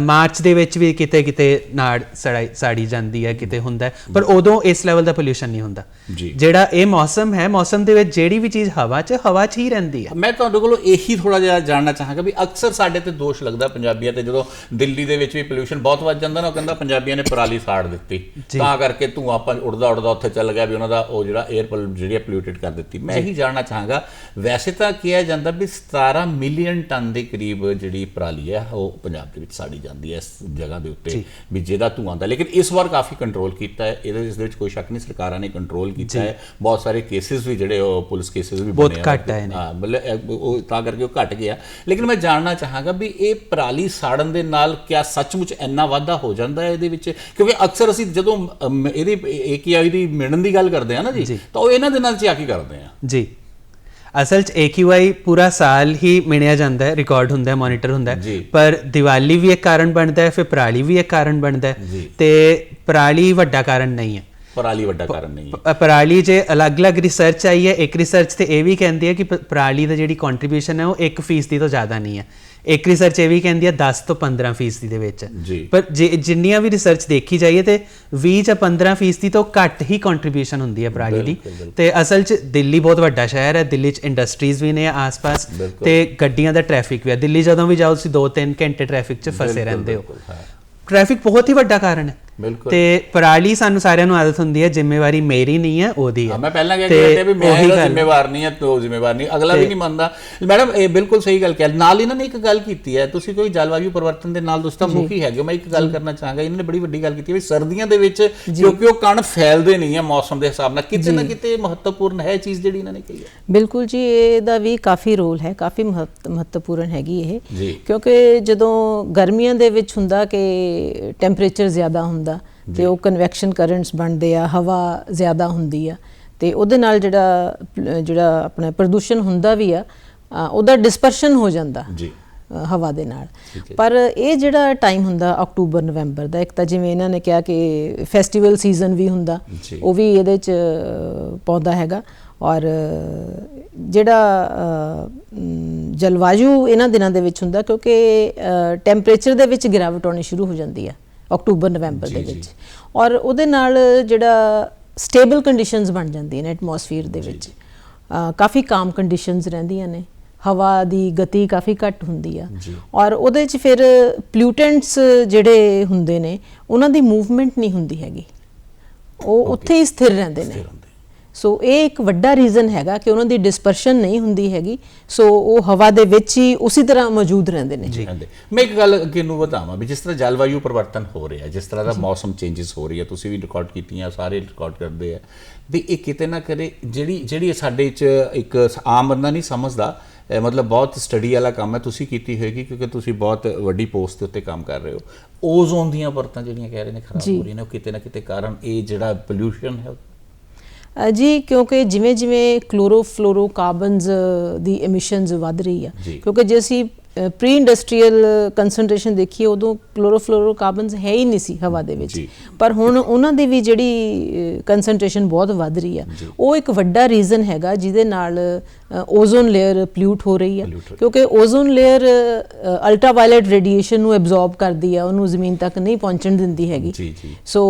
ਮਾਰਚ ਦੇ ਵਿੱਚ ਵੀ ਕਿਤੇ ਕਿਤੇ ਨਾੜ ਸੜਾਈ ਸਾੜੀ ਜਾਂਦੀ ਹੈ ਕਿਤੇ ਹੁੰਦਾ ਪਰ ਉਦੋਂ ਇਸ ਲੈਵਲ ਦਾ ਪੋਲੂਸ਼ਨ ਨਹੀਂ ਹੁੰਦਾ। ਜਿਹੜਾ ਇਹ ਮੌਸਮ ਹੈ ਮੌਸਮ ਦੇ ਵਿੱਚ ਜਿਹੜੀ ਵੀ ਚੀਜ਼ ਹਵਾ 'ਚ ਹਵਾ 'ਚ ਹੀ ਰਹਿੰਦੀ ਹੈ।
ਮੈਂ ਤੁਹਾਡੇ ਕੋਲੋਂ ਇਹੀ ਥੋੜਾ ਜਿਹਾ ਜਾਣਨਾ ਚਾਹਾਂਗਾ ਵੀ ਅਕਸਰ ਸਾਡੇ ਤੇ ਦੋਸ਼ ਲੱਗਦਾ ਪੰਜਾਬੀਆਂ ਤੇ ਜਦੋਂ ਦਿੱਲੀ ਦੇ ਵਿੱਚ ਵੀ ਪੋਲੂਸ਼ਨ ਬਹੁਤ ਵੱਧ ਜਾਂਦਾ ਨਾ ਉਹ ਕਹਿੰਦਾ ਪੰਜਾਬੀਆਂ ਨੇ ਪਰਾਲੀ ਸਾੜ ਦਿੱਤੀ। ਤਾਂ ਕਰਕੇ ਧੂਆਂ ਆਪਾਂ ਉੜਦਾ ਉੜਦਾ ਉੱਥੇ ਚੱਲ ਗਿਆ ਵੀ ਉਹਨਾਂ ਦਾ ਉਹ ਜਿਹੜਾ 에ਅਰ ਜਿਹੜੀ ਪੋਲੂਟਡ ਕਰ ਦਿੱਤੀ। ਮੈਂ ਇਹੀ ਜਾਣਨਾ ਚਾਹਾਂਗਾ ਵੈਸੇ ਤਾਂ ਕਿਹਾ ਜਾਂਦਾ ਵੀ 17 ਮਿਲੀਅਨ ਟਨ ਦੇ ਕਰੀਬ ਜਿਹੜੀ ਪਰਾਲੀ ਹੈ ਉਹ ਪੰਜਾਬ ਦੇ ਵਿੱਚ ਸਾੜੀ ਜਾਂਦੀ ਹੈ ਇਸ ਜਗ੍ਹਾ ਦੇ ਉੱਤੇ ਵੀ ਜਿਹਦਾ ਧੂਆਂ ਦਾ ਲੇਕਿਨ ਇਸ ਵਾਰ ਕਾਫੀ ਕੰਟਰੋਲ ਕੀਤਾ ਹੈ। ਇਹਦੇ ਇਸ ਦੇ ਵਿੱਚ ਕੋਈ ਸ਼ੱਕ ਨਹੀਂ ਸਰਕਾਰਾਂ ਨੇ ਕੰਟਰੋਲ ਕੀਤਾ ਹੈ। ਬਹੁਤ ਸਾਰੇ ਕੇਸਿਸ ਵੀ ਜਿਹੜੇ ਉਹ ਪੁਲਿਸ ਕੇਸਿਸ ਵੀ
ਬਹੁਤ
ਬਣੇ ਆ।
ਘੱਟ ਆਏ ਨੇ।
ਹਾਂ ਮਤਲਬ ਉਹ ਤਾਂ ਕਰਕੇ ਉਹ ਘਟ ਗਿਆ। ਲੇਕਿਨ ਮੈਂ ਜਾਣਨਾ ਚਾਹਾਂਗਾ ਵੀ ਇਹ ਪਰਾਲੀ ਸਾੜਨ ਦੇ ਨਾਲ ਕਿਆ ਸੱਚਮੁੱਚ ਇੰਨਾ ਵਾਧਾ ਹੋ ਜਾਂਦਾ ਹੈ ਇਹਦੇ ਵਿੱਚ? ਕਿਉਂਕਿ ਅਕਸਰ ਅਸੀਂ ਜਦੋਂ ਇਹਦੀ ਏਕੀਆਈ ਦੀ ਮਿਣਨ ਦੀ ਗੱਲ ਕਰਦੇ ਆ ਨਾ ਜੀ। ਤਾਂ ਉਹ ਇਹਨਾਂ ਦੇ ਨਾਲ ਚ ਆ ਕੀ ਕਰਦੇ ਆ।
ਜੀ। ਅਸਲ 'ਚ AQI ਪੂਰਾ ਸਾਲ ਹੀ ਮਿਣਿਆ ਜਾਂਦਾ ਹੈ ਰਿਕਾਰਡ ਹੁੰਦਾ ਹੈ ਮੋਨੀਟਰ ਹੁੰਦਾ। ਹੈ ਪਰ ਦੀਵਾਲੀ ਵੀ ਇੱਕ ਕਾਰਨ ਬਣਦਾ ਹੈ ਫਿਰ ਪਰਾਲੀ ਵੀ ਇੱਕ ਕਾਰਨ ਬਣਦਾ ਹੈ। ਤੇ ਪਰਾਲੀ ਵੱਡਾ ਕਾਰਨ ਨਹੀਂ ਹੈ
ਪਰਾਲੀ ਵੱਡਾ ਕਾਰਨ ਨਹੀਂ ਹੈ।
ਪਰਾਲੀ ਜੇ ਅਲੱਗ-ਅਲੱਗ ਰਿਸਰਚ ਆਈ ਹੈ ਇੱਕ ਰਿਸਰਚ ਤੇ ਇਹ ਵੀ ਕਹਿੰਦੀ ਹੈ ਕਿ ਪਰਾਲੀ ਦਾ ਜਿਹੜੀ ਕੰਟਰੀਬਿਊਸ਼ਨ ਹੈ ਉਹ 1% ਤੋਂ ਜ਼ਿਆਦਾ ਨਹੀਂ ਹੈ। ਇੱਕ ਰਿਸਰਚ ਇਹ ਵੀ ਕਹਿੰਦੀ ਹੈ 10 ਤੋਂ 15% ਦੇ ਵਿੱਚ। ਪਰ ਜਿੰਨੀਆਂ ਵੀ ਰਿਸਰਚ ਦੇਖੀ ਜਾਈਏ ਤੇ 20 ਜਾਂ 15% ਤੋਂ ਘੱਟ ਹੀ ਕੰਟਰੀਬਿਊਸ਼ਨ ਹੁੰਦੀ ਹੈ ਪਰਾਲੀ ਦੀ। ਤੇ ਅਸਲ 'ਚ ਦਿੱਲੀ ਬਹੁਤ ਵੱਡਾ ਸ਼ਹਿਰ ਹੈ ਦਿੱਲੀ 'ਚ ਇੰਡਸਟਰੀਜ਼ ਵੀ ਨੇ ਆਸ-ਪਾਸ। ਤੇ ਗੱਡੀਆਂ ਦਾ ਟ੍ਰੈਫਿਕ ਵੀ ਹੈ। ਦਿੱਲੀ ਜਦੋਂ ਵੀ ਜਾਓ ਤੁਸੀਂ 2-3 ਘੰਟੇ ਟ੍ਰੈਫਿਕ 'ਚ ਫਸੇ ਰਹਿੰਦੇ ਹਾਂ। ਟ੍ਰੈਫਿਕ ਬਹੁਤ ਹੀ ਵੱਡਾ ਕਾਰਨ ਹੈ।
ਬਿਲਕੁਲ।
ਤੇ ਪਰਾਲੀ ਸਾਨੂੰ ਸਾਰਿਆਂ ਨੂੰ ਆਦਤ ਹੁੰਦੀ ਹੈ ਜ਼ਿੰਮੇਵਾਰੀ ਮੇਰੀ ਨਹੀਂ ਹੈ ਉਹਦੀ ਹੈ।
ਮੈਂ ਪਹਿਲਾਂ ਕਿਹਾ ਕਿ ਵੀ ਮੈਂ ਇਹਦਾ ਜ਼ਿੰਮੇਵਾਰ ਨਹੀਂ ਹਾਂ ਤੂੰ ਜ਼ਿੰਮੇਵਾਰ ਨਹੀਂ ਅਗਲਾ ਵੀ ਨਹੀਂ ਮੰਨਦਾ। ਮੈਡਮ ਇਹ ਬਿਲਕੁਲ ਸਹੀ ਗੱਲ ਕਿਹਾ। ਨਾਲ ਇਹਨਾਂ ਨੇ ਇੱਕ ਗੱਲ ਕੀਤੀ ਹੈ ਤੁਸੀਂ ਕੋਈ ਜਲਵਾਯੂ ਪਰਿਵਰਤਨ ਦੇ ਨਾਲ ਦੋਸਤਾਂ ਮੁਖੀ ਹੈਗੇ। ਮੈਂ ਇੱਕ ਗੱਲ ਕਰਨਾ ਚਾਹਾਂਗਾ ਇਹਨਾਂ ਨੇ ਬੜੀ ਵੱਡੀ ਗੱਲ ਕੀਤੀ ਹੈ ਵੀ ਸਰਦੀਆਂ ਦੇ ਵਿੱਚ ਕਿਉਂਕਿ ਉਹ ਕਣ ਫੈਲਦੇ ਨਹੀਂ ਹੈ ਮੌਸਮ ਦੇ ਹਿਸਾਬ ਨਾਲ ਕਿਤੇ ਨਾ ਕਿਤੇ ਮਹੱਤਵਪੂਰਨ ਹੈ ਚੀਜ਼ ਜਿਹੜੀ ਇਹਨਾਂ ਨੇ ਕਹੀ ਹੈ।
ਬਿਲਕੁਲ ਜੀ ਇਹਦਾ ਵੀ ਕਾਫੀ ਰੋਲ ਹੈ ਕਾਫੀ ਮਹੱਤ- ਮਹੱਤਵਪੂਰਨ ਹੈਗੀ ਇਹ। ਕਿਉਂਕਿ ਜਦੋਂ ਗਰਮੀਆਂ ਦੇ ਵਿੱਚ ਹੁੰਦਾ ਕਿ ਟੈਂਪਰੇਚਰ ਜ਼ਿਆਦਾ ਹੁੰਦਾ ਤੇ ਉਹ ਕਨਵੈਕਸ਼ਨ ਕਰੰਟਸ ਬਣਦੇ ਆ ਹਵਾ ਜ਼ਿਆਦਾ ਹੁੰਦੀ ਆ। ਤੇ ਉਹਦੇ ਨਾਲ ਜਿਹੜਾ ਜਿਹੜਾ ਆਪਣਾ ਪ੍ਰਦੂਸ਼ਣ ਹੁੰਦਾ ਵੀ ਆ ਉਹਦਾ ਡਿਸਪਰਸ਼ਨ ਹੋ ਜਾਂਦਾ
ਜੀ।
ਹਵਾ ਦੇ ਨਾਲ। ਪਰ ਇਹ ਜਿਹੜਾ ਟਾਈਮ ਹੁੰਦਾ ਅਕਤੂਬਰ ਨਵੰਬਰ ਦਾ ਇੱਕ ਤਾਂ ਜਿਵੇਂ ਇਹਨਾਂ ਨੇ ਕਿਹਾ ਕਿ ਫੈਸਟੀਵਲ ਸੀਜ਼ਨ ਵੀ ਹੁੰਦਾ। ਉਹ ਵੀ ਇਹਦੇ ਚ ਅ, ਪਾਉਂਦਾ ਹੈਗਾ। ਔਰ ਜਿਹੜਾ ਜਲਵਾਯੂ ਇਹਨਾਂ ਦਿਨਾਂ ਦੇ ਵਿੱਚ ਹੁੰਦਾ ਕਿਉਂਕਿ ਟੈਂਪਰੇਚਰ ਦੇ ਵਿੱਚ ਗਿਰਾਵਟ ਆਉਣੀ ਸ਼ੁਰੂ ਹੋ ਜਾਂਦੀ ਹੈ ਅਕਤੂਬਰ ਨਵੰਬਰ ਦੇ ਵਿੱਚ। ਔਰ ਉਹਦੇ ਨਾਲ ਜਿਹੜਾ ਸਟੇਬਲ ਕੰਡੀਸ਼ਨਸ ਬਣ ਜਾਂਦੀਆਂ ਨੇ ਐਟਮੋਸਫੀਅਰ ਦੇ ਵਿੱਚ। ਕਾਫੀ ਕਾਮ ਕੰਡੀਸ਼ਨਸ ਰਹਿੰਦੀਆਂ ਨੇ। ਹਵਾ ਦੀ ਗਤੀ ਕਾਫੀ ਘੱਟ ਹੁੰਦੀ ਆ। ਔਰ ਉਹਦੇ ਚ ਫਿਰ ਪੋਲਿਊਟੈਂਟਸ ਜਿਹੜੇ ਹੁੰਦੇ ਨੇ ਉਹਨਾਂ ਦੀ ਮੂਵਮੈਂਟ ਨਹੀਂ ਹੁੰਦੀ ਹੈਗੀ। ਉਹ ਉੱਥੇ ਹੀ ਸਥਿਰ ਰਹਿੰਦੇ ਨੇ। ਸੋ ਇਹ ਇੱਕ ਵੱਡਾ ਰੀਜ਼ਨ ਹੈਗਾ ਕਿ ਉਹਨਾਂ ਦੀ ਡਿਸਪਰਸ਼ਨ ਨਹੀਂ ਹੁੰਦੀ ਹੈਗੀ। ਸੋ ਉਹ ਹਵਾ ਦੇ ਵਿੱਚ ਹੀ ਉਸੇ ਤਰ੍ਹਾਂ ਮੌਜੂਦ ਰਹਿੰਦੇ ਨੇ।
ਹਾਂਜੀ ਮੈਂ ਇੱਕ ਗੱਲ ਅੱਗੇ ਨੂੰ ਵਧਾਵਾਂ ਵੀ ਜਿਸ ਤਰ੍ਹਾਂ ਜਲਵਾਯੂ ਪਰਿਵਰਤਨ ਹੋ ਰਿਹਾ ਜਿਸ ਤਰ੍ਹਾਂ ਦਾ ਮੌਸਮ ਚੇਂਜਸ ਹੋ ਰਹੀ ਹੈ ਤੁਸੀਂ ਵੀ ਰਿਕਾਰਡ ਕੀਤੀਆਂ ਸਾਰੇ ਰਿਕਾਰਡ ਕਰਦੇ ਆ। ਵੀ ਇਹ ਕਿਤੇ ਨਾ ਕਰੇ ਜਿਹੜੀ ਜਿਹੜੀ ਸਾਡੇ ਚ ਇੱਕ ਆਮ ਬੰਦਾ ਨਹੀਂ ਸਮਝਦਾ ਮਤਲਬ ਬਹੁਤ ਸਟੱਡੀ ਵਾਲਾ ਕੰਮ ਹੈ ਤੁਸੀਂ ਕੀਤੀ ਹੋਏਗੀ ਕਿਉਂਕਿ ਤੁਸੀਂ ਬਹੁਤ ਵੱਡੀ ਪੋਸਟ ਦੇ ਉੱਤੇ ਕੰਮ ਕਰ ਰਹੇ ਹੋ। ਓਜ਼ੋਨ ਦੀਆਂ ਪਰਤਾਂ ਜਿਹੜੀਆਂ ਕਹਿ ਰਹੇ ਨੇ ਖਰਾਬ ਹੋ ਰਹੀਆਂ ਨੇ ਉਹ ਕਿਤੇ ਨਾ ਕਿਤੇ ਕਾਰਨ ਇਹ ਜਿਹੜਾ ਪੋਲਿਊਸ਼ਨ ਹੈ
ਜੀ ਕਿਉਂਕਿ ਜਿਵੇਂ ਜਿਵੇਂ ਕਲੋਰੋਫਲੋਰੋਕਾਰਬਨਸ ਦੀ ਐਮਿਸ਼ਨਸ ਵੱਧ ਰਹੀ ਆ। ਕਿਉਂਕਿ ਜੇ ਅਸੀਂ ਪ੍ਰੀ ਇੰਡਸਟਰੀਅਲ ਕਨਸੈਂਟ੍ਰੇਸ਼ਨ ਦੇਖੀਏ ਉਦੋਂ ਕਲੋਰੋਫਲੋਰੋਕਾਰਬਨਸ ਹੈ ਹੀ ਨਹੀਂ ਸੀ ਹਵਾ ਦੇ ਵਿੱਚ। ਪਰ ਹੁਣ ਉਹਨਾਂ ਦੀ ਵੀ ਜਿਹੜੀ ਕਨਸੈਂਟ੍ਰੇਸ਼ਨ ਬਹੁਤ ਵੱਧ ਰਹੀ ਆ। ਉਹ ਇੱਕ ਵੱਡਾ ਰੀਜ਼ਨ ਹੈਗਾ ਜਿਹਦੇ ਨਾਲ ਓਜ਼ੋਨ ਲੇਅਰ ਪੋਲਿਊਟ ਹੋ ਰਹੀ ਆ। ਕਿਉਂਕਿ ਓਜ਼ੋਨ ਲੇਅਰ ਅਲਟਰਾਵਾਇਲਟ ਰੇਡੀਏਸ਼ਨ ਨੂੰ ਐਬਜ਼ੌਰਬ ਕਰਦੀ ਆ ਉਹਨੂੰ ਜ਼ਮੀਨ ਤੱਕ ਨਹੀਂ ਪਹੁੰਚਣ ਦਿੰਦੀ ਹੈਗੀ। ਸੋ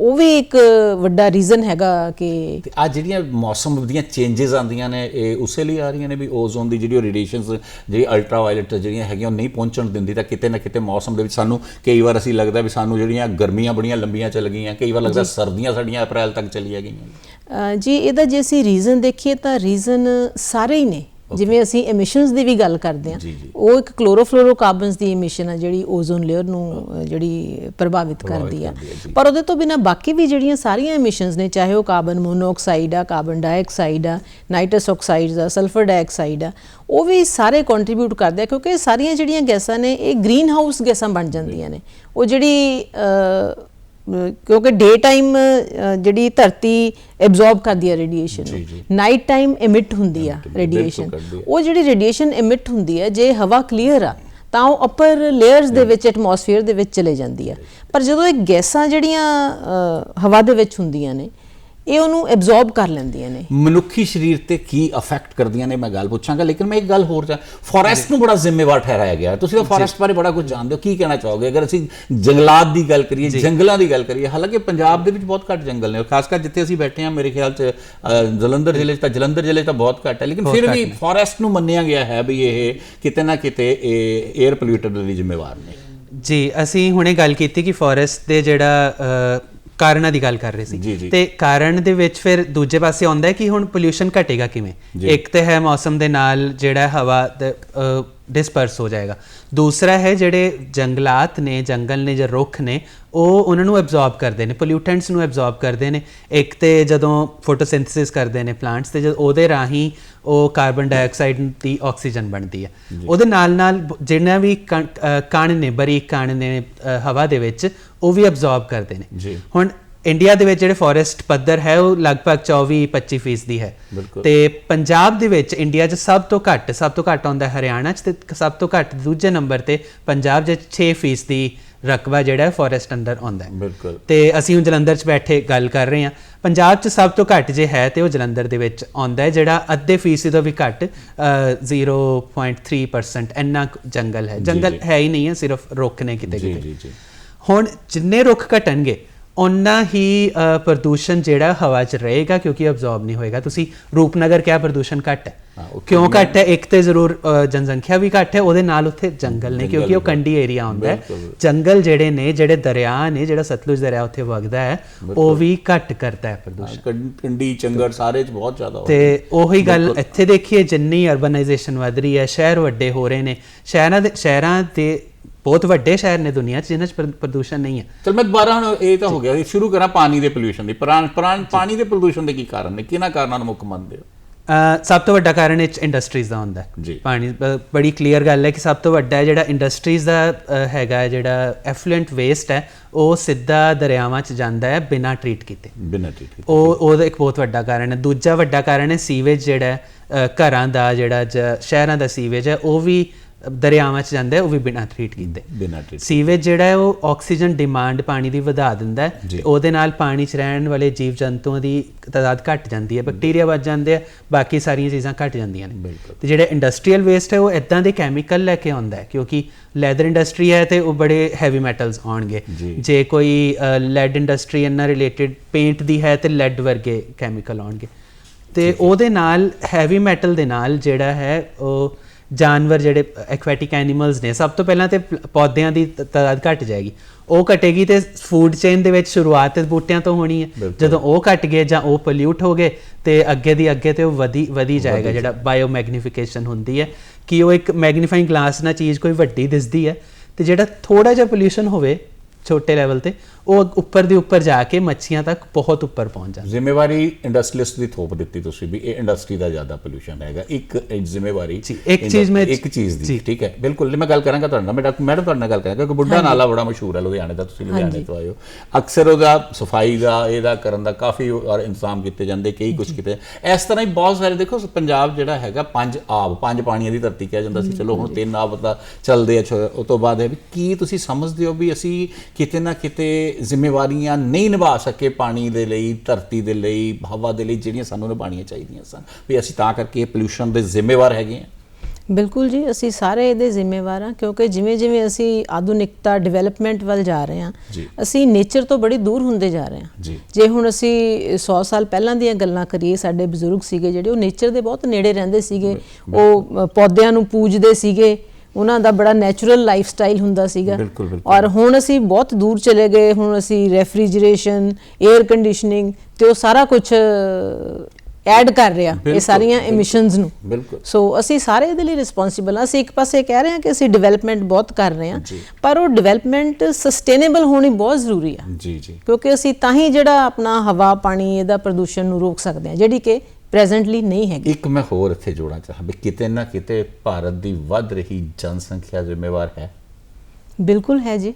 ਉਹ ਵੀ ਇੱਕ ਵੱਡਾ ਰੀਜ਼ਨ ਹੈਗਾ ਕਿ
ਆ ਜਿਹੜੀਆਂ ਮੌਸਮ ਦੀਆਂ ਚੇਂਜਸ ਆਉਂਦੀਆਂ ਨੇ ਇਹ ਉਸੇ ਲਈ ਆ ਰਹੀਆਂ ਨੇ ਵੀ ਓਜ਼ੋਨ ਦੀ ਜਿਹੜੀ ਰੇਡੀਏਸ਼ਨਸ ਜਿਹੜੀ ਅਲਟਰਾਵਾਇਲਟ ਜਿਹੜੀਆਂ ਹੈਗੀਆਂ ਉਹ ਨਹੀਂ ਪਹੁੰਚਣ ਦਿੰਦੀ ਤਾਂ ਕਿਤੇ ਨਾ ਕਿਤੇ ਮੌਸਮ ਦੇ ਵਿੱਚ ਸਾਨੂੰ ਕਈ ਵਾਰ ਅਸੀਂ ਲੱਗਦਾ ਵੀ ਸਾਨੂੰ ਜਿਹੜੀਆਂ ਗਰਮੀਆਂ ਬੜੀਆਂ ਲੰਬੀਆਂ ਚੱਲ ਗਈਆਂ ਕਈ ਵਾਰ ਲੱਗਦਾ ਸਰਦੀਆਂ ਸਾਡੀਆਂ ਅਪ੍ਰੈਲ ਤੱਕ ਚਲੀਆਂ ਗਈਆਂ।
ਜੀ ਇਹਦਾ ਜੇ ਅਸੀਂ ਰੀਜ਼ਨ ਦੇਖੀਏ ਤਾਂ ਰੀਜ਼ਨ ਸਾਰੇ ਹੀ ਨੇ। ਜਿਵੇਂ ਅਸੀਂ ਐਮਿਸ਼ਨਸ ਦੀ ਵੀ ਗੱਲ ਕਰਦੇ
ਜੀ।
ਉਹ ਇੱਕ ਕਲੋਰੋਫਲੋਰੋਕਾਰਬਨਸ ਦੀ ਐਮਿਸ਼ਨ ਆ ਜਿਹੜੀ ਓਜ਼ੋਨ ਲੇਅਰ ਨੂੰ ਜਿਹੜੀ ਪ੍ਰਭਾਵਿਤ ਕਰਦੀ ਆ। ਪਰ ਉਹਦੇ ਤੋਂ ਬਿਨਾ ਬਾਕੀ ਵੀ ਜਿਹੜੀਆਂ ਸਾਰੀਆਂ ਐਮਿਸ਼ਨਸ ਨੇ ਚਾਹੇ ਉਹ ਕਾਰਬਨ ਮੋਨੋਆਕਸਾਈਡ ਆ ਕਾਰਬਨ ਡਾਈਆਕਸਾਈਡ ਆ ਨਾਈਟਰਸ ਆਕਸਾਈਡਸ ਆ ਸਲਫਰ ਡਾਈਆਕਸਾਈਡ ਆ ਉਹ ਵੀ ਸਾਰੇ ਕੰਟਰੀਬਿਊਟ ਕਰਦੇ ਆ ਕਿਉਂਕਿ ਸਾਰੀਆਂ ਜਿਹੜੀਆਂ ਗੈਸਾਂ ਨੇ ਇਹ ਗ੍ਰੀਨ ਹਾਊਸ ਗੈਸਾਂ ਬਣ ਜਾਂਦੀਆਂ ਨੇ ਉਹ ਜਿਹੜੀ ਕਿਉਂਕਿ ਡੇ ਟਾਈਮ ਜਿਹੜੀ ਧਰਤੀ ਐਬਜ਼ੌਰਬ ਕਰਦੀ ਹੈ ਰੇਡੀਏਸ਼ਨ। ਨੂੰ ਨਾਈਟ ਟਾਈਮ ਐਮਿਟ ਹੁੰਦੀ ਆ ਰੇਡੀਏਸ਼ਨ। ਉਹ ਜਿਹੜੀ ਰੇਡੀਏਸ਼ਨ ਐਮਿਟ ਹੁੰਦੀ ਹੈ ਜੇ ਹਵਾ ਕਲੀਅਰ ਆ ਤਾਂ ਉਹ ਅਪਰ ਲੇਅਰਸ ਦੇ ਵਿੱਚ ਐਟਮੋਸਫੇਅਰ ਦੇ ਵਿੱਚ ਚਲੇ ਜਾਂਦੀ ਆ ਪਰ ਜਦੋਂ ਇਹ ਗੈਸਾਂ ਜਿਹੜੀਆਂ ਹਵਾ ਦੇ ਵਿੱਚ ਹੁੰਦੀਆਂ ਨੇ ਇਹ ਉਹਨੂੰ ਐਬਜ਼ੌਰਬ ਕਰ ਲੈਂਦੀਆਂ ਨੇ।
ਮਨੁੱਖੀ ਸਰੀਰ ਤੇ ਕੀ ਅਫੈਕਟ ਕਰਦੀਆਂ ਨੇ ਮੈਂ ਗੱਲ ਪੁੱਛਾਂਗਾ ਲੇਕਿਨ ਮੈਂ ਇੱਕ ਗੱਲ ਹੋਰ ਚਾ ਫੋਰੈਸਟ ਨੂੰ ਬੜਾ ਜ਼ਿੰਮੇਵਾਰ ਠਹਿਰਾਇਆ ਗਿਆ। ਤੁਸੀਂ ਤਾਂ ਫੋਰੈਸਟ ਬਾਰੇ ਬੜਾ ਕੁਝ ਜਾਣਦੇ ਹੋ ਕੀ ਕਹਿਣਾ ਚਾਹੋਗੇ? ਅਗਰ ਅਸੀਂ ਜੰਗਲਾਤ ਦੀ ਗੱਲ ਕਰੀਏ ਜੰਗਲਾਂ ਦੀ ਗੱਲ ਕਰੀਏ ਹਾਲਾਂਕਿ ਪੰਜਾਬ ਦੇ ਵਿੱਚ ਬਹੁਤ ਘੱਟ ਜੰਗਲ ਨੇ ਖਾਸ ਕਰ ਜਿੱਥੇ ਅਸੀਂ ਬੈਠੇ ਹਾਂ ਮੇਰੇ ਖਿਆਲ 'ਚ ਜਲੰਧਰ ਜ਼ਿਲ੍ਹੇ 'ਚ ਤਾਂ ਜਲੰਧਰ ਜ਼ਿਲ੍ਹੇ 'ਚ ਤਾਂ ਬਹੁਤ ਘੱਟ ਹੈ ਲੇਕਿਨ ਫਿਰ ਵੀ ਫੋਰੈਸਟ ਨੂੰ ਮੰਨਿਆ ਗਿਆ ਹੈ ਵੀ ਇਹ ਕਿਤੇ ਨਾ ਕਿਤੇ ਇਹ 에ਅਰ ਪੋਲਿਊਟਰ ਲਈ ਜ਼ਿੰਮੇਵਾਰ ਨੇ।
ਜੀ ਅਸੀਂ ਹੁਣੇ ਗੱਲ ਕੀਤੀ ਕਿ ਫੋਰੈਸਟ ਦੇ ਜਿਹੜਾ ਕਾਰਨਾਂ ਦੀ ਗੱਲ ਕਰ ਰਹੇ ਸੀ। ਤੇ ਕਾਰਨ ਦੇ ਵਿੱਚ ਫਿਰ ਦੂਜੇ ਪਾਸੇ ਆਉਂਦਾ ਹੈ ਕਿ ਹੁਣ ਪੋਲਿਊਸ਼ਨ ਘਟੇਗਾ ਕਿਵੇਂ? ਇੱਕ ਤੇ ਹੈ ਮੌਸਮ ਦੇ ਨਾਲ ਜਿਹੜਾ ਹਵਾ ਡਿਸਪਰਸ ਹੋ ਜਾਏਗਾ। ਦੂਸਰਾ ਹੈ ਜਿਹੜੇ ਜੰਗਲਾਤ ਨੇ ਜੰਗਲ ਨੇ ਜਾਂ ਰੁੱਖ ਨੇ ਉਹ ਉਹਨਾਂ ਨੂੰ ਐਬਜ਼ੌਰਬ ਕਰਦੇ ਨੇ ਪੋਲਿਊਟੈਂਟਸ ਨੂੰ ਐਬਜ਼ੌਰਬ ਕਰਦੇ ਨੇ। ਇੱਕ ਤੇ ਜਦੋਂ ਫੋਟੋਸਿੰਥੇਸਿਸ ਕਰਦੇ ਨੇ ਪਲਾਂਟਸ ਤੇ ਜਦ ਉਹਦੇ ਰਾਹੀਂ ਉਹ ਕਾਰਬਨ ਡਾਈਆਕਸਾਈਡ ਦੀ ਆਕਸੀਜਨ ਬਣਦੀ ਹੈ। ਉਹਦੇ ਨਾਲ ਨਾਲ ਜਿੰਨਾ ਵੀ ਕਣ ਨੇ ਬਰੀਕ ਕਣ ਨੇ ਹਵਾ ਦੇ ਵਿੱਚ ਉਹ ਵੀ ਐਬਜ਼ੌਰਬ ਕਰਦੇ ਨੇ। ਹੁਣ ਇੰਡੀਆ ਦੇ ਵਿੱਚ ਜਿਹੜੇ ਫੋਰੈਸਟ ਪੱਧਰ ਹੈ ਉਹ ਲਗਭਗ 24-25 ਫੀਸਦੀ ਹੈ। ਤੇ ਪੰਜਾਬ ਦੇ ਵਿੱਚ ਇੰਡੀਆ 'ਚ ਸਭ ਤੋਂ ਘੱਟ ਸਭ ਤੋਂ ਘੱਟ ਆਉਂਦਾ ਹਰਿਆਣਾ 'ਚ ਤੇ ਸਭ ਤੋਂ ਘੱਟ ਦੂਜੇ ਨੰਬਰ ਤੇ ਪੰਜਾਬ 'ਚ 6 ਫੀਸਦੀ ਰਕਬਾ ਜਿਹੜਾ ਹੈ ਫੋਰੈਸਟ ਅੰਡਰ ਆਉਂਦਾ ਹੈ।
ਬਿਲਕੁਲ।
ਤੇ ਅਸੀਂ ਹੁਣ ਜਲੰਧਰ 'ਚ ਬੈਠੇ ਗੱਲ ਕਰ ਰਹੇ ਹਾਂ। ਪੰਜਾਬ 'ਚ ਸਭ ਤੋਂ ਘੱਟ ਜੇ ਹੈ ਤੇ ਉਹ ਜਲੰਧਰ ਦੇ ਵਿੱਚ ਆਉਂਦਾ ਹੈ ਜਿਹੜਾ ਅੱਧੇ ਫੀਸਦੀ ਤੋਂ ਵੀ ਘੱਟ ਅ, 0.3% ਇੰਨਾ ਜੰਗਲ ਹੈ। ਜੰਗਲ ਹੈ ਹੀ ਨਹੀਂ ਹੈ ਸਿਰਫ ਰੁੱਖ ਨੇ ਕਿਤੇ ਕਿਤੇ। ਹੁਣ ਜਿੰਨੇ ਰੁੱਖ ਘਟਣਗੇ ਓਨਾ ਹੀ ਪ੍ਰਦੂਸ਼ਣ ਜਿਹੜਾ ਹਵਾ 'ਚ ਰਹੇਗਾ ਕਿਉਂਕਿ ਅਬਜ਼ੌਰਬ ਨਹੀਂ ਹੋਏਗਾ। ਤੁਸੀਂ ਰੂਪਨਗਰ ਕਿਆ ਪ੍ਰਦੂਸ਼ਣ ਘੱਟ ਹੈ। ਕਿਉਂ ਘੱਟ ਹੈ? ਇੱਕ ਤੇ ਜ਼ਰੂਰ ਜਨਸੰਖਿਆ ਵੀ ਘੱਟ ਹੈ ਉਹਦੇ ਨਾਲ ਉੱਥੇ ਜੰਗਲ ਨੇ ਕਿਉਂਕਿ ਉਹ ਕੰਢੀ ਏਰੀਆ ਹੁੰਦਾ ਹੈ। ਜੰਗਲ ਜਿਹੜੇ ਨੇ ਜਿਹੜੇ ਦਰਿਆ ਨੇ ਜਿਹੜਾ ਸਤਲੁਜ ਦਰਿਆ ਉੱਥੇ ਵਗਦਾ ਹੈ ਉਹ ਵੀ ਘੱਟ ਕਰਦਾ ਹੈ ਪ੍ਰਦੂਸ਼ਣ।
ਕੰਡੀ ਚੰਗੜ ਸਾਰੇ ਚ ਬਹੁਤ ਜ਼ਿਆਦਾ
ਤੇ ਉਹੀ ਗੱਲ ਇੱਥੇ ਦੇਖੀਏ ਜਿੰਨੀ ਅਰਬਨਾਈਜੇਸ਼ਨ ਵਧ ਰਹੀ ਹੈ ਸ਼ਹਿਰ ਵੱਡੇ ਹੋ ਰਹੇ ਨੇ। ਸ਼ਹਿਰਾਂ ਦੇ ਸ਼ਹਿਰਾਂ ਦੇ ਬਹੁਤ ਵੱਡੇ ਸ਼ਹਿਰ ਨੇ ਦੁਨੀਆ 'ਚ ਜਿਨ੍ਹਾਂ 'ਚ ਪ੍ਰ- ਪ੍ਰਦੂਸ਼ਣ ਨਹੀਂ ਹੈ।
ਚਲ ਮੈਂ ਦੁਬਾਰਾ ਹੁਣ ਇਹ ਤਾਂ ਹੋ ਗਿਆ ਇਹ ਸ਼ੁਰੂ ਕਰਾਂ ਪਾਣੀ ਦੇ ਪੋਲੂਸ਼ਨ ਦੀ। ਪ੍ਰਾਣ ਪ੍ਰਾਣ ਪਾਣੀ ਦੇ ਪ੍ਰਦੂਸ਼ਣ ਦੇ ਕੀ ਕਾਰਨ ਨੇ? ਕਿਹਨਾਂ ਕਾਰਨਾਂ ਨੂੰ ਮੁੱਖ ਮੰਨਦੇ ਹੋ?
ਸਭ ਤੋਂ ਵੱਡਾ ਕਾਰਨ ਇਹ ਇੰਡਸਟਰੀਜ਼ ਦਾ ਹੁੰਦਾ ਹੈ। ਪਾਣੀ ਬੜੀ ਕਲੀਅਰ ਗੱਲ ਹੈ ਕਿ ਸਭ ਤੋਂ ਵੱਡਾ ਜਿਹੜਾ ਇੰਡਸਟਰੀਜ਼ ਦਾ ਹੈਗਾ ਜਿਹੜਾ ਐਫਲੂਐਂਟ ਵੇਸਟ ਹੈ ਉਹ ਸਿੱਧਾ ਦਰਿਆਵਾਂ 'ਚ ਜਾਂਦਾ ਹੈ ਬਿਨਾਂ ਟਰੀਟ ਕੀਤੇ।
ਬਿਨਾਂ ਟੀਕੇ
ਉਹ ਉਹਦਾ ਇੱਕ ਬਹੁਤ ਵੱਡਾ ਕਾਰਨ ਹੈ। ਦੂਜਾ ਵੱਡਾ ਕਾਰਨ ਹੈ ਸੀਵੇਜ ਜਿਹੜਾ ਘਰਾਂ ਦਾ ਜਿਹੜਾ ਸ਼ਹਿਰਾਂ ਦਾ ਸੀਵੇਜ ਹੈ ਉਹ ਵੀ ਦਰਿਆਵਾਂ 'ਚ ਜਾਂਦਾ ਹੈ ਉਹ ਵੀ ਬਿਨਾਂ ਟਰੀਟ ਕੀਤੇ।
ਬਿਨਾਂ ਟੀਕੇ
ਸੀਵੇਜ ਜਿਹੜਾ ਹੈ ਉਹ ਆਕਸੀਜਨ ਡਿਮਾਂਡ ਪਾਣੀ ਦੀ ਵਧਾ ਦਿੰਦਾ ਹੈ। ਤੇ ਉਹਦੇ ਨਾਲ ਪਾਣੀ 'ਚ ਰਹਿਣ ਵਾਲੇ ਜੀਵ ਜੰਤੂਆਂ ਦੀ ਤਾਦਾਦ ਘਟ ਜਾਂਦੀ ਹੈ ਬੈਕਟੀਰੀਆ ਵੱਧ ਜਾਂਦੇ ਆ ਬਾਕੀ ਸਾਰੀਆਂ ਚੀਜ਼ਾਂ ਘਟ ਜਾਂਦੀਆਂ ਨੇ। ਤੇ ਜਿਹੜਾ ਇੰਡਸਟਰੀਅਲ ਵੇਸਟ ਹੈ ਉਹ ਇਦਾਂ ਦੇ ਕੈਮੀਕਲ ਲੈ ਕੇ ਆਉਂਦਾ ਹੈ ਕਿਉਂਕਿ ਲੈਦਰ ਇੰਡਸਟਰੀ ਹੈ ਤੇ ਉਹ ਬੜੇ ਹੈਵੀ ਮੈਟਲਸ ਆਉਣਗੇ।
ਜੀ।
ਜੇ ਕੋਈ ਲੈਡ ਇੰਡਸਟਰੀ ਨਾਲ ਰਿਲੇਟਡ ਪੇਂਟ ਦੀ ਹੈ ਤੇ ਲੈਡ ਵਰਗੇ ਕੈਮੀਕਲ ਆਉਣਗੇ। ਤੇ ਉਹਦੇ ਨਾਲ ਹੈਵੀ ਮੈਟਲ ਦੇ ਨਾਲ ਜਿਹੜਾ ਹੈ ਉਹ ਜਾਨਵਰ ਜਿਹੜੇ ਐਕਵੈਟਿਕ ਐਨੀਮਲਸ ਨੇ ਸਭ ਤੋਂ ਪਹਿਲਾਂ ਤੇ ਪੌਦਿਆਂ ਦੀ ਤਾਦਾਦ ਘਟ ਜਾਏਗੀ। ਉਹ ਘਟੇਗੀ ਤੇ ਫੂਡ ਚੇਨ ਦੇ ਵਿੱਚ ਸ਼ੁਰੂਆਤ ਬੂਟਿਆਂ ਤੋਂ ਹੋਣੀ ਹੈ। ਜਦੋਂ ਉਹ ਘਟ ਗਏ ਜਾਂ ਉਹ ਪੋਲਿਊਟ ਹੋ ਗਏ ਤੇ ਅੱਗੇ ਦੀ ਅੱਗੇ ਤੇ ਉਹ ਵਧੀ ਵਧੀ ਜਾਏਗਾ ਜਿਹੜਾ ਬਾਇਓ ਮੈਗਨੀਫਿਕੇਸ਼ਨ ਹੁੰਦੀ ਹੈ ਕਿ ਉਹ ਇੱਕ ਮੈਗਨੀਫਾਈਂਗ ਗਲਾਸ ਨਾਲ ਚੀਜ਼ ਕੋਈ ਵੱਡੀ ਦਿਸਦੀ ਹੈ। ਤੇ ਜਿਹੜਾ ਥੋੜਾ ਜਿਹਾ ਪੋਲਿਊਸ਼ਨ ਹੋਵੇ ਛੋਟੇ ਲੈਵਲ ਤੇ ਉਹ ਉੱਪਰ ਦੀ ਉੱਪਰ ਜਾ ਕੇ ਮੱਛੀਆਂ ਤੱਕ ਬਹੁਤ ਉੱਪਰ ਪਹੁੰਚ ਜਾਂਦਾ।
ਜ਼ਿੰਮੇਵਾਰੀ ਇੰਡਸਟਰੀਲਿਸਟ ਦੀ ਥੋਪ ਦਿੱਤੀ ਤੁਸੀਂ ਵੀ ਇਹ ਇੰਡਸਟਰੀ ਦਾ ਜ਼ਿਆਦਾ ਪੋਲੂਸ਼ਨ ਹੈਗਾ। ਇੱਕ ਜ਼ਿੰਮੇਵਾਰੀ
ਇੱਕ ਚੀਜ਼ ਮੈਂ-
ਇੱਕ ਚੀਜ਼ ਦੀ। ਠੀਕ ਹੈ? ਬਿਲਕੁਲ ਮੈਂ ਗੱਲ ਕਰਾਂਗਾ ਤੁਹਾਡੇ ਨਾਲ ਮੈਂ ਡਾਕਟਰ ਮੈਡਮ ਤੁਹਾਡੇ ਨਾਲ ਗੱਲ ਕਰਾਂਗਾ ਕਿ ਬੁੱਢਾ ਨਾਲਾ ਬੜਾ ਮਸ਼ਹੂਰ ਹੈ ਲੁਧਿਆਣੇ ਦਾ ਤੁਸੀਂ ਲੁਧਿਆਣੇ ਤੋਂ ਹੋ। ਅਕਸਰ ਉਹਦਾ ਸਫ਼ਾਈ ਦਾ ਇਹਦਾ ਕਰਨ ਦਾ ਕਾਫੀ ਔਰ ਇੰਤਜ਼ਾਮ ਕੀਤੇ ਜਾਂਦੇ ਕਈ ਕੁਝ ਕੀਤੇ ਇਸ ਤਰ੍ਹਾਂ ਹੀ ਬਹੁਤ ਸਾਰੇ ਦੇਖੋ ਪੰਜਾਬ ਜਿਹੜਾ ਹੈਗਾ ਪੰਜ ਆਬ ਪੰਜ ਪਾਣੀਆਂ ਦੀ ਧਰਤੀ ਕਿਹਾ ਜਾਂਦਾ ਸੀ। ਚਲੋ ਹੁਣ ਤਿੰਨ ਆਬ ਤਾਂ ਚੱਲਦੇ ਆ ਉਹ ਤੋਂ ਬਾਅਦ ਹੈ ਵੀ ਕੀ ਤੁਸੀਂ ਸਮਝਦੇ ਹੋ ਵੀ ਅਸੀਂ ਕਿਤੇ ਨਾ ਕਿਤੇ ਜ਼ਿੰਮੇਵਾਰੀਆਂ ਨਹੀਂ ਨਿਭਾ ਸਕੇ ਪਾਣੀ ਦੇ ਲਈ ਧਰਤੀ ਦੇ ਲਈ ਹਵਾ ਦੇ ਲਈ ਜਿਹੜੀਆਂ ਸਾਨੂੰ ਨਿਭਾਉਣੀਆਂ ਚਾਹੀਦੀਆਂ ਸਨ। ਵੀ ਅਸੀਂ ਤਾਂ ਕਰਕੇ ਪੋਲੂਸ਼ਨ ਦੇ ਜ਼ਿੰਮੇਵਾਰ ਹੈਗੇ ਹਾਂ।
ਬਿਲਕੁਲ ਜੀ ਅਸੀਂ ਸਾਰੇ ਇਹਦੇ ਜ਼ਿੰਮੇਵਾਰ ਹਾਂ ਕਿਉਂਕਿ ਜਿਵੇਂ ਜਿਵੇਂ ਅਸੀਂ ਆਧੁਨਿਕਤਾ ਡਿਵੈਲਪਮੈਂਟ ਵੱਲ ਜਾ ਰਹੇ ਹਾਂ। ਅਸੀਂ ਨੇਚਰ ਤੋਂ ਬੜੀ ਦੂਰ ਹੁੰਦੇ ਜਾ ਰਹੇ ਹਾਂ।
ਜੀ।
ਹੁਣ ਅਸੀਂ 100 ਸਾਲ ਪਹਿਲਾਂ ਦੀਆਂ ਗੱਲਾਂ ਕਰੀਏ ਸਾਡੇ ਬਜ਼ੁਰਗ ਸੀਗੇ ਜਿਹੜੇ ਉਹ ਨੇਚਰ ਦੇ ਬਹੁਤ ਨੇੜੇ ਰਹਿੰਦੇ ਸੀਗੇ। ਉਹ ਪੌਦਿਆਂ ਨੂੰ ਪੂਜਦੇ ਸੀਗੇ। ਉਹਨਾਂ ਦਾ ਬੜਾ ਨੈਚੁਰਲ ਲਾਈਫ ਸਟਾਈਲ ਹੁੰਦਾ ਸੀਗਾ। ਔਰ ਹੁਣ ਅਸੀਂ ਬਹੁਤ ਦੂਰ ਚਲੇ ਗਏ ਹੁਣ ਅਸੀਂ ਰੈਫਰੀਜਰੇਸ਼ਨ 에ਅਰ ਕੰਡੀਸ਼ਨਿੰਗ ਤੇ ਉਹ ਸਾਰਾ ਕੁਝ ਐਡ ਕਰ ਰਿਹਾ ਇਹ ਸਾਰੀਆਂ। ਐਮਿਸ਼ਨਸ ਨੂੰ
ਬਿਲਕੁਲ
ਸੋ ਅਸੀਂ ਸਾਰੇ ਇਹਦੇ ਲਈ ਰਿਸਪੌਂਸਿਬਲ ਹਾਂ ਅਸੀਂ ਇੱਕ ਪਾਸੇ ਕਹਿ ਰਹੇ ਹਾਂ ਕਿ ਅਸੀਂ ਡਿਵੈਲਪਮੈਂਟ ਬਹੁਤ ਕਰ ਰਹੇ ਹਾਂ। ਪਰ ਉਹ ਡਿਵੈਲਪਮੈਂਟ ਸਸਟੇਨੇਬਲ ਹੋਣੀ ਬਹੁਤ ਜ਼ਰੂਰੀ ਆ
ਜੀ ਜੀ
ਕਿਉਂਕਿ ਅਸੀਂ ਤਾਂ ਹੀ ਜਿਹੜਾ ਆਪਣਾ ਹਵਾ ਪਾਣੀ ਇਹਦਾ ਪ੍ਰਦੂਸ਼ਣ ਨੂੰ ਰੋਕ ਸਕਦੇ ਹਾਂ ਜਿਹੜੀ ਕਿ ਪ੍ਰੈਜ਼ੈਂਟਲੀ ਨਹੀਂ ਹੈਗੀ।
ਇੱਕ ਮੈਂ ਹੋਰ ਇੱਥੇ ਜੋੜਨਾ ਚਾਹਾਂ ਵੀ ਕਿਤੇ ਨਾ ਕਿਤੇ ਭਾਰਤ ਦੀ ਵੱਧ ਰਹੀ ਜਨਸੰਖਿਆ ਜ਼ਿੰਮੇਵਾਰ ਹੈ।
ਬਿਲਕੁਲ ਹੈ ਜੀ।